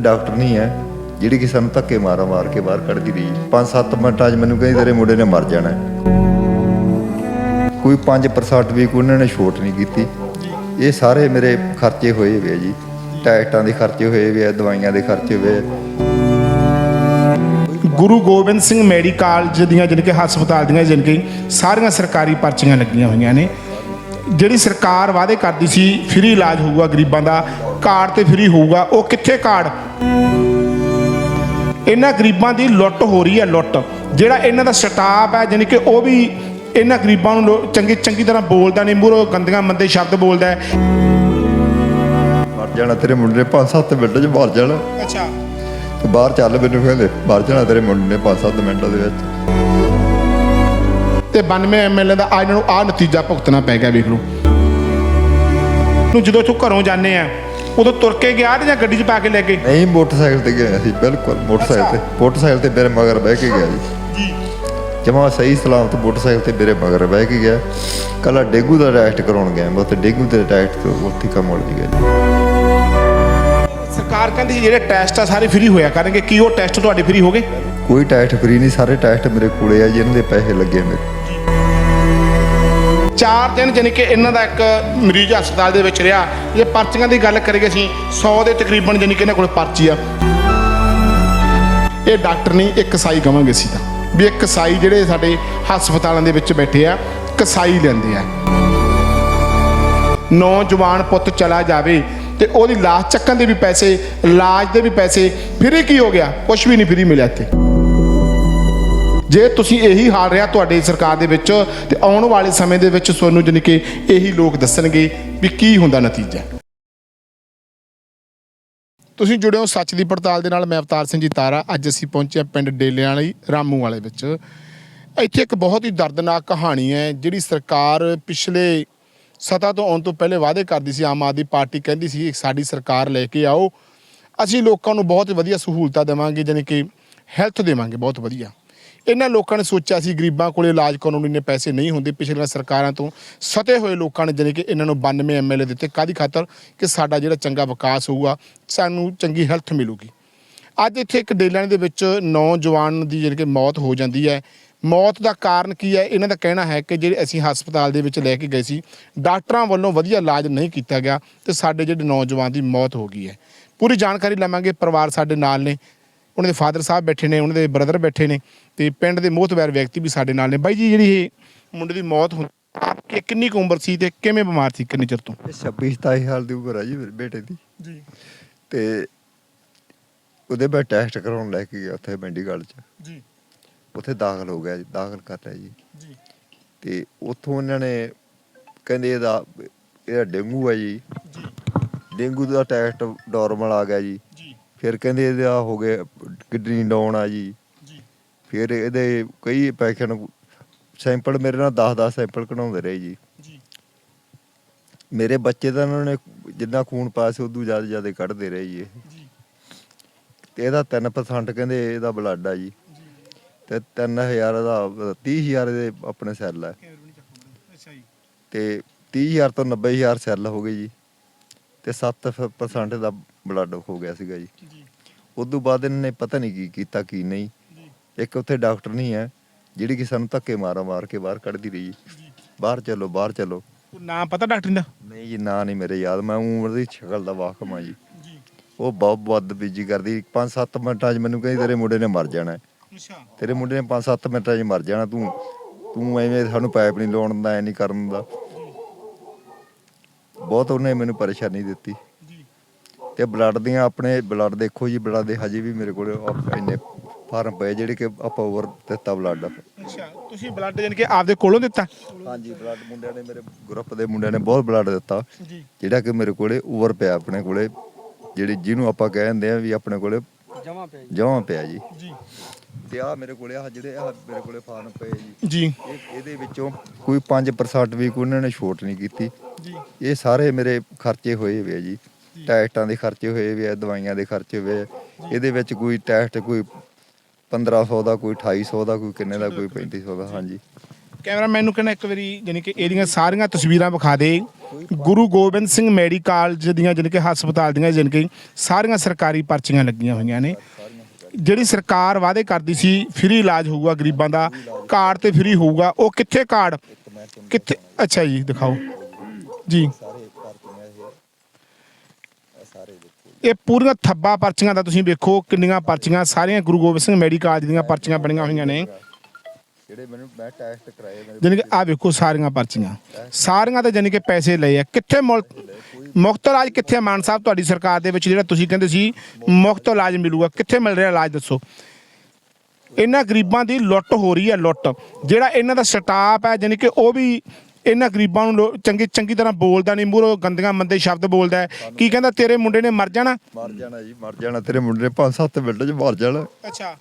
Doctor ਨਹੀਂ ਹੈ, ਜਿਹੜੀ ਕਿ ਸਾਨੂੰ ਧੱਕੇ ਮਾਰਾ, ਮਾਰ ਕੇ ਬਾਹਰ ਕੱਢਦੀ ਰਹੀ। 5-7 ਮਿੰਟਾਂ 'ਚ ਮੈਨੂੰ ਕਹਿੰਦੀ, ਤੇਰੇ ਮੁੰਡੇ ਨੇ ਮਰ ਜਾਣਾ ਹੈ। ਕੋਈ 5% ਵੀ ਕੋਈ ਉਹਨਾਂ ਨੇ ਛੋਟ ਨਹੀਂ ਕੀਤੀ। ਇਹ ਸਾਰੇ ਮੇਰੇ ਖਰਚੇ ਹੋਏ ਵੇ ਆ ਜੀ। ਟੈਸਟਾਂ ਦੇ ਖਰਚੇ ਹੋਏ ਵੇ ਆ, ਦਵਾਈਆਂ ਦੇ ਖਰਚੇ ਹੋਏ ਆ। ਗੁਰੂ ਗੋਬਿੰਦ ਸਿੰਘ ਮੈਡੀਕਲ ਕਾਲਜ ਦੀਆਂ ਜਾਣੀ ਕਿ ਹਸਪਤਾਲ ਦੀਆਂ ਜਾਣੀ ਕਿ ਸਾਰੀਆਂ ਸਰਕਾਰੀ ਪਰਚੀਆਂ ਲੱਗੀਆਂ ਹੋਈਆਂ ਨੇ। ਜਿਹੜੀ ਸਰਕਾਰ ਵਾਅਦੇ ਕਰਦੀ ਸੀ ਫ੍ਰੀ ਇਲਾਜ ਹੋਊਗਾ ਗਰੀਬਾਂ ਦਾ ਕਾਰਡ ਤੇ ਫ੍ਰੀ ਹੋਊਗਾ ਉਹ ਕਿੱਥੇ ਕਾਰਡ? ਇਹਨਾਂ ਗਰੀਬਾਂ ਦੀ ਲੁੱਟ ਹੋ ਰਹੀ ਹੈ ਲੁੱਟ। ਜਿਹੜਾ ਇਹਨਾਂ ਦਾ ਸਟਾਫ ਹੈ ਕਿ ਉਹ ਵੀ ਇਹਨਾਂ ਗਰੀਬਾਂ ਨੂੰ ਚੰਗੀ ਚੰਗੀ ਤਰ੍ਹਾਂ ਬੋਲਦਾ ਨਹੀਂ ਮੂਹਰੋਂ ਗੰਦੀਆਂ ਮੰਦੇ ਸ਼ਬਦ ਬੋਲਦਾ ਹੈ। ਮਰ ਜਾਣਾ ਤੇਰੇ ਮੁੰਡੇ ਨੇ 5-7 ਮਿੰਟਾਂ 'ਚ ਮਰ ਜਾਣਾ। ਅੱਛਾ। ਤੇ ਬਾਹਰ ਚੱਲ ਮੈਨੂੰ ਕਹਿੰਦੇ ਮਰ ਜਾਣਾ ਤੇਰੇ ਮੁੰਡੇ ਨੇ 5-7 ਮਿੰਟਾਂ ਦੇ ਵਿੱਚ। ਤੇ 92 ਐਮਐਲਏ ਦਾ ਇਹਨਾਂ ਨੂੰ ਆ ਨਤੀਜਾ ਭੁਗਤਣਾ ਪੈ ਗਿਆ ਵੇਖ ਲਓ। ਨੂੰ ਜਦੋਂ ਤੂੰ ਘਰੋਂ ਜਾਂਦੇ ਆ ਉਦੋਂ ਤੁਰ ਕੇ ਗਿਆ ਤੇ ਜਾਂ ਗੱਡੀ 'ਚ ਪਾ ਕੇ ਲੈ ਗਏ ਨਹੀਂ ਮੋਟਰਸਾਈਕਲ ਤੇ ਗਿਆ ਸੀ ਬਿਲਕੁਲ ਮੋਟਰਸਾਈਕਲ ਤੇ ਮੋਟਰਸਾਈਕਲ ਤੇ ਮੇਰੇ ਮਗਰ ਬਹਿ ਕੇ ਗਿਆ ਜੀ ਜੀ। ਜਮਾ ਸਹੀ ਸਲਾਮਤ ਮੋਟਰਸਾਈਕਲ ਤੇ ਮੇਰੇ ਮਗਰ ਬਹਿ ਕੇ ਗਿਆ। ਕੱਲਾ ਡੇਂਗੂ ਦਾ ਟੈਸਟ ਕਰਾਉਣ ਗਿਆ ਮੈਂ ਉੱਥੇ ਡੇਂਗੂ ਦੇ ਟੈਸਟ ਤੋਂ ਉੱਥੇ ਕੰਮ ਹੋ ਗਿਆ ਜੀ ਸਰਕਾਰ ਕਹਿੰਦੀ ਜਿਹੜੇ ਟੈਸਟ ਆ ਸਾਰੇ ਫ੍ਰੀ ਹੋਇਆ ਕਰਨਗੇ। ਕੀ ਉਹ ਟੈਸਟ ਤੁਹਾਡੇ ਫ੍ਰੀ ਹੋ ਗਏ? ਕੋਈ ਟੈਸਟ ਫ੍ਰੀ ਨਹੀਂ ਸਾਰੇ ਟੈਸਟ ਮੇਰੇ ਕੋਲੇ ਆ ਜਿਹਨਾਂ ਦੇ ਪੈਸੇ ਲੱਗੇ ਮੇਰੇ। ਚਾਰ ਦਿਨ ਜਾਣੀ ਕਿ ਇਹਨਾਂ ਦਾ ਇੱਕ ਮਰੀਜ਼ ਹਸਪਤਾਲ ਦੇ ਵਿੱਚ ਰਿਹਾ। ਜੇ ਪਰਚੀਆਂ ਦੀ ਗੱਲ ਕਰੀਏ ਅਸੀਂ 100 ਦੇ ਤਕਰੀਬਨ ਜਾਣੀ ਕਿ ਇਹਨਾਂ ਕੋਲ ਪਰਚੀ ਆ। ਇਹ ਡਾਕਟਰ ਨਹੀਂ ਇੱਕ ਸਾਈ ਕਵਾਂਗੇ ਅਸੀਂ ਤਾਂ, ਵੀ ਇੱਕ ਕਸਾਈ ਜਿਹੜੇ ਸਾਡੇ ਹਸਪਤਾਲਾਂ ਦੇ ਵਿੱਚ ਬੈਠੇ ਆ ਕਸਾਈ ਲੈਂਦੇ ਆ। ਨੌਜਵਾਨ ਪੁੱਤ ਚਲਾ ਜਾਵੇ ਤੇ ਉਹਦੀ ਲਾਸ਼ ਚੱਕਣ ਦੇ ਵੀ ਪੈਸੇ, ਇਲਾਜ ਦੇ ਵੀ ਪੈਸੇ, ਫਿਰ ਕੀ ਹੋ ਗਿਆ? ਕੁਝ ਵੀ ਨਹੀਂ, ਫਰੀ ਮਿਲਿਆ ਇੱਥੇ। ਜੇ ਤੁਸੀਂ ਇਹੀ ਹਾਲ ਰਿਹਾ ਤੁਹਾਡੀ ਸਰਕਾਰ ਦੇ ਵਿੱਚ ਤੇ ਆਉਣ ਵਾਲੇ ਸਮੇਂ ਦੇ ਵਿੱਚ ਤੁਹਾਨੂੰ ਜਾਣੀ ਕਿ ਇਹੀ ਲੋਕ ਦੱਸਣਗੇ ਵੀ ਕੀ ਹੁੰਦਾ ਨਤੀਜਾ। ਤੁਸੀਂ ਜੁੜੇ ਹੋ ਸੱਚ ਦੀ ਪੜਤਾਲ ਦੇ ਨਾਲ, ਮੈਂ ਅਵਤਾਰ ਸਿੰਘ ਜੀ ਤਾਰਾ। ਅੱਜ ਅਸੀਂ ਪਹੁੰਚੇ ਹਾਂ ਪਿੰਡ ਡੇਲਿਆਂ ਵਾਲੀ ਰਾਮੂ ਵਾਲੇ ਵਿੱਚ। ਇੱਥੇ ਇੱਕ ਬਹੁਤ ਹੀ ਦਰਦਨਾਕ ਕਹਾਣੀ ਹੈ, ਜਿਹੜੀ ਸਰਕਾਰ ਪਿਛਲੇ ਸਤਾ ਤੋਂ ਆਉਣ ਤੋਂ ਪਹਿਲੇ ਵਾਅਦੇ ਕਰਦੀ ਸੀ, ਆਮ ਆਦਮੀ ਪਾਰਟੀ ਕਹਿੰਦੀ ਸੀ ਸਾਡੀ ਸਰਕਾਰ ਲੈ ਕੇ ਆਓ। ਅਸੀਂ ਲੋਕਾਂ ਨੂੰ ਬਹੁਤ ਵਧੀਆ ਸਹੂਲਤਾਂ ਦੇਵਾਂਗੇ, ਜਾਣੀ ਕਿ ਹੈਲਥ ਦੇਵਾਂਗੇ, ਬਹੁਤ ਵਧੀਆ। ਇਹਨਾਂ ਲੋਕਾਂ ਨੇ ਸੋਚਿਆ ਸੀ ਗਰੀਬਾਂ ਕੋਲੇ ਇਲਾਜ ਕਰਾਉਣ ਨੂੰ ਇੰਨੇ ਪੈਸੇ ਨਹੀਂ ਹੁੰਦੇ। ਪਿਛਲੀਆਂ ਸਰਕਾਰਾਂ ਤੋਂ ਸਤੇ ਹੋਏ ਲੋਕਾਂ ਨੇ ਜਾਣੀ ਕਿ ਇਹਨਾਂ ਨੂੰ 92 ਐਮਐਲਏ ਦਿੱਤੇ। ਕਾਦੀ ਖਾਤਰ? ਕਿ ਸਾਡਾ ਜਿਹੜਾ ਚੰਗਾ ਵਿਕਾਸ ਹੋਊਗਾ, ਸਾਨੂੰ ਚੰਗੀ ਹੈਲਥ ਮਿਲੂਗੀ। ਅੱਜ ਇੱਥੇ ਇੱਕ ਡੇਲਾਣੇ ਦੇ ਵਿੱਚ ਨੌਜਵਾਨ ਦੀ ਜਿਹੜੀ ਕਿ ਮੌਤ ਹੋ ਜਾਂਦੀ ਹੈ। ਮੌਤ ਦਾ ਕਾਰਨ ਕੀ ਹੈ? ਇਹਨਾਂ ਦਾ ਕਹਿਣਾ ਹੈ ਕਿ ਜਿਹੜੇ ਅਸੀਂ ਹਸਪਤਾਲ ਦੇ ਵਿੱਚ ਲੈ ਕੇ ਗਏ ਸੀ, ਡਾਕਟਰਾਂ ਵੱਲੋਂ ਵਧੀਆ ਇਲਾਜ ਨਹੀਂ ਕੀਤਾ ਗਿਆ ਤੇ ਸਾਡੇ ਜਿਹੜੇ ਨੌਜਵਾਨ ਦੀ ਮੌਤ ਹੋ ਗਈ ਹੈ। ਪੂਰੀ ਜਾਣਕਾਰੀ ਲਵਾਂਗੇ। ਪਰਿਵਾਰ ਸਾਡੇ ਨਾਲ ਨੇ। ਉਹਨਾਂ ਦੇ ਫਾਦਰ ਸਾਹਿਬ ਬੈਠੇ ਨੇ ਉਹਨਾਂ ਦੇ ਬ੍ਰਦਰ ਬੈਠੇ ਨੇ ਤੇ ਪਿੰਡ ਦੇ ਮੋਹਤਵਰ ਵਿਅਕਤੀ ਵੀ ਸਾਡੇ ਨਾਲ ਨੇ। ਬਾਈ ਜੀ ਜਿਹੜੀ ਇਹ ਮੁੰਡੇ ਦੀ ਮੌਤ ਹੋਈ ਕਿ ਕਿੰਨੀ ਕੁ ਉਮਰ ਸੀ ਤੇ ਕਿਵੇਂ ਬਿਮਾਰ ਸੀ ਕਿੰਨੇ ਚਿਰ ਤੋਂ? ਇਹ 26 27 ਸਾਲ ਦੀ ਉਮਰ ਆ ਜੀ ਮੇਰੇ ਬੇਟੇ ਦੀ। ਜੀ। ਤੇ ਉਹਦੇ ਬਾਅਦ ਟੈਸਟ ਕਰਾਉਣ ਲੈ ਕੇ ਗਿਆ ਉੱਥੇ ਮੈਡੀਕਲ 'ਚ। ਜੀ। ਉੱਥੇ ਦਾਖਲ ਹੋ ਗਿਆ ਜੀ ਦਾਖਲ ਕਰ ਲਿਆ ਜੀ। ਜੀ। ਤੇ ਉੱਥੋਂ ਉਹਨਾਂ ਨੇ ਕਹਿੰਦੇ ਇਹਦਾ ਇਹਦਾ ਡੇਂਗੂ ਹੈ ਜੀ। ਜੀ। ਡੇਂਗੂ ਦਾ ਟੈਸਟ ਨਾਰਮਲ ਆ ਗਿਆ ਜੀ। ਫਿਰ ਕਹਿੰਦੇ ਇਹਦਾ ਹੋ ਗਿਆ ਕਿਡਨੀ ਡਾਊਨ ਆ ਜੀ। ਫਿਰ ਇਹਦੇ ਕਈ ਪੈਸ਼ੈਂਟ ਸੈਂਪਲ ਮੇਰੇ ਨਾਲ 10-10 ਸੈਂਪਲ ਕਢਾਉਂਦੇ ਰਹੇ ਜੀ। ਮੇਰੇ ਬੱਚੇ ਦਾ ਉਹਨਾਂ ਨੇ ਜਿੰਨਾ ਖੂਨ ਪਾਇਆ ਸੀ ਉਦੋਂ ਜ਼ਿਆਦਾ ਜ਼ਿਆਦਾ ਕੱਢਦੇ ਰਹੇ ਜੀ ਤੇ ਇਹਦਾ 3% ਕਹਿੰਦੇ ਇਹਦਾ ਬਲੱਡ ਆ ਜੀ। ਤੇ 3000 ਦਾ 30000 ਦੇ ਆਪਣੇ ਸੈੱਲ ਆ। ਤੇ 30000 ਤੋਂ 90000 ਸੈੱਲ ਹੋ ਗਏ ਜੀ। ਤੇ 7% ਦਾ ਬਲੱਡ ਹੋ ਗਿਆ ਸੀਗਾ ਜੀ। ਜੀ। ਉਦੋਂ ਬਾਅਦ ਇਹਨਾਂ ਨੇ ਪਤਾ ਨਹੀਂ ਕੀ ਕੀਤਾ ਕੀ ਨਹੀਂ। ਜੀ। ਇੱਕ ਉੱਥੇ ਡਾਕਟਰ ਨਹੀਂ ਹੈ ਜਿਹੜੀ ਕਿ ਸਾਨੂੰ ਧੱਕੇ ਮਾਰਾ ਮਾਰ ਕੇ ਬਾਹਰ ਕੱਢਦੀ ਰਹੀ। ਜੀ। ਬਾਹਰ ਚੱਲੋ ਬਾਹਰ ਚੱਲੋ। ਨਾਮ ਪਤਾ ਡਾਕਟਰ ਦਾ? ਨਹੀਂ ਜੀ ਨਾਂ ਨਹੀਂ ਮੇਰੇ ਯਾਦ ਮੈਂ ਉਮਰ ਦੀ ਸ਼ਕਲ ਦਾ ਵਾਕਮ ਆ ਜੀ। ਉਹ ਬਹੁਤ ਵੱਧ ਬੀਜੀ ਕਰਦੀ। 5-7 ਮਿੰਟਾਂ 'ਚ ਮੈਨੂੰ ਕਹਿੰਦੀ ਤੇਰੇ ਮੁੰਡੇ ਨੇ ਮਰ ਜਾਣਾ। ਹੈ। ਅੱਛਾ। ਤੇਰੇ ਮੁੰਡੇ ਨੇ 5-7 ਮਿੰਟਾਂ 'ਚ ਮਰ ਜਾਣਾ ਤੂੰ। ਤੂੰ ਐਵੇਂ ਸਾਨੂੰ ਪਾਈਪ ਨਹੀਂ ਲਾਉਣ ਦਾ ਐ ਨਹੀਂ ਕਰਨ ਦਾ ਬਹੁਤ ਉਹਨੇ ਮੈਨੂੰ ਪਰੇਸ਼ਾਨੀ ਦਿੱਤੀ। ਤੇ ਬਲੱਡ ਦੀਆਂ ਆਪਣੇ ਬਲੱਡ ਦੇਖੋ ਜੀ ਬਲੱਡ ਦੇ ਹਜੇ ਵੀ ਮੇਰੇ ਕੋਲ ਆਹ ਇੰਨੇ ਫਾਰਮ ਪਏ ਜਿਹੜੇ ਕਿ ਆਪਾਂ ਓਵਰ ਦਿੱਤਾ ਬਲੱਡ ਅੱਛਾ ਤੁਸੀਂ ਬਲੱਡ ਜਾਨ ਕੇ ਆਪਦੇ ਕੋਲੋਂ ਦਿੱਤਾ? ਹਾਂਜੀ ਬਲੱਡ ਮੁੰਡਿਆਂ ਨੇ ਮੇਰੇ ਗਰੁੱਪ ਦੇ ਮੁੰਡਿਆਂ ਨੇ ਬਹੁਤ ਬਲੱਡ ਦਿੱਤਾ। ਜਿਹੜਾ ਕਿ ਮੇਰੇ ਕੋਲੇ ਓਵਰ ਪਿਆ ਆਪਣੇ ਕੋਲੇ ਜਿਹੜੀ ਜਿਹਨੂੰ ਆਪਾਂ ਕਹਿੰਦੇ ਆ ਵੀ ਆਪਣੇ ਕੋਲੇ ਜਮਾ ਪਿਆ ਜੀ। ਜਮਾਂ ਪਿਆ ਜੀ। ਜੀ। ਤੇ ਆ ਮੇਰੇ ਕੋਲੇ ਆ ਜਿਹੜੇ ਆ ਮੇਰੇ ਕੋਲੇ ਫਾਰਮ ਪਏ ਜੀ। ਜੀ। ਇਹ ਇਹਦੇ ਵਿੱਚੋਂ ਕੋਈ 5% ਵੀ ਕੋਈ ਉਹਨਾਂ ਨੇ ਛੋਟ ਨਹੀਂ ਕੀਤੀ। ਜੀ। ਇਹ ਸਾਰੇ ਮੇਰੇ ਖਰਚੇ ਹੋਏ ਵੇ ਆ ਜੀ। ਟੈਸਟਾਂ ਦੇ ਖਰਚੇ ਹੋਏ ਵੇ ਆ, ਦਵਾਈਆਂ ਦੇ ਖਰਚੇ ਹੋਏ ਆ। ਇਹਦੇ ਵਿੱਚ ਕੋਈ ਟੈਸਟ ਕੋਈ 1500 ਦਾ, ਕੋਈ 2800 ਦਾ, ਕੋਈ ਕਿੰਨੇ ਦਾ, ਕੋਈ 3500 ਦਾ, ਹਾਂਜੀ। ਕੈਮਰਾਮੈਨ ਨੂੰ ਕਹਿੰਦਾ ਇੱਕ ਵਾਰੀ ਯਾਨੀ ਕਿ ਇਹਦੀਆਂ ਸਾਰੀਆਂ ਤਸਵੀਰਾਂ ਵਿਖਾ ਦੇ। ਗੁਰੂ ਗੋਬਿੰਦ ਸਿੰਘ ਮੈਡੀਕਲ ਦੀਆਂ ਜਾਣੀ ਕਿ ਹਸਪਤਾਲ ਦੀਆਂ ਜਾਣੀ ਕਿ ਸਾਰੀਆਂ ਸਰਕਾਰੀ ਪਰਚੀਆਂ ਲੱਗੀਆਂ ਹੋਈਆਂ ਨੇ। ਜਿਹੜੀ ਸਰਕਾਰ ਵਾਅਦੇ ਕਰਦੀ ਸੀ, ਫ੍ਰੀ ਇਲਾਜ ਹੋਊਗਾ ਗਰੀਬਾਂ ਦਾ, ਕਾਰਡ ਤੇ ਫ੍ਰੀ ਹੋਊਗਾ, ਉਹ ਕਿੱਥੇ ਕਾਰਡ? ਕਿੱਥੇ? ਅੱਛਾ ਜੀ, ਦਿਖਾਓ। ਜੀ। ਇਹ ਪੂਰੀਆਂ ਥੱਬਾ ਪਰਚੀਆਂ ਦਾ ਤੁਸੀਂ ਵੇਖੋ ਕਿੰਨੀਆਂ ਪਰਚੀਆਂ ਸਾਰੀਆਂ ਗੁਰੂ ਗੋਬਿੰਦ ਸਿੰਘ ਮੈਡੀਕਲ ਦੀਆਂ ਪਰਚੀਆਂ ਬਣੀਆਂ ਹੋਈਆਂ ਨੇ। ਜਿਹੜੇ ਮੈਨੂੰ ਮੈਂ ਟੈਸਟ ਕਰਾਏ ਜਾਣੀ ਕਿ ਆ ਵੇਖੋ ਸਾਰੀਆਂ ਪਰਚੀਆਂ। ਸਾਰੀਆਂ ਤੇ ਜਾਣੀ ਕਿ ਪੈਸੇ ਲਏ ਆ। ਕਿੱਥੇ ਮੁਫਤ ਇਲਾਜ ਕਿੱਥੇ ਮਾਨ ਸਾਹਿਬ ਤੁਹਾਡੀ ਸਰਕਾਰ ਦੇ ਵਿੱਚ ਜਿਹੜਾ ਤੁਸੀਂ ਕਹਿੰਦੇ ਸੀ ਮੁਫਤ ਇਲਾਜ ਮਿਲੂਗਾ। ਕਿੱਥੇ ਮਿਲ ਰਿਹਾ ਇਲਾਜ ਦੱਸੋ? ਇਹਨਾਂ ਗਰੀਬਾਂ ਦੀ ਲੁੱਟ ਹੋ ਰਹੀ ਹੈ ਲੁੱਟ। ਜਿਹੜਾ ਇਹਨਾਂ ਦਾ ਸਟਾਫ ਹੈ ਜਾਣੀ ਕਿ ਉਹ ਵੀ ਇਹਨਾਂ ਗਰੀਬਾਂ ਨੂੰ ਲੋ- ਚੰਗੀ ਚੰਗੀ ਤਰ੍ਹਾਂ ਬੋਲਦਾ ਨਹੀਂ ਮੂਹਰੋਂ ਗੰਦੀਆਂ ਮੰਦੇ ਸ਼ਬਦ ਬੋਲਦਾ ਹੈ। ਕੀ ਕਹਿੰਦਾ ਤੇਰੇ ਮੁੰਡੇ ਨੇ ਮਰ ਜਾਣਾ? ਮਰ ਜਾਣਾ ਜੀ ਮਰ ਜਾਣਾ। ਤੇਰੇ ਮੁੰਡੇ ਨੇ 5-7 ਮਿੰਟਾਂ 'ਚ ਮਰ ਜਾਣਾ। ਅੱਛਾ।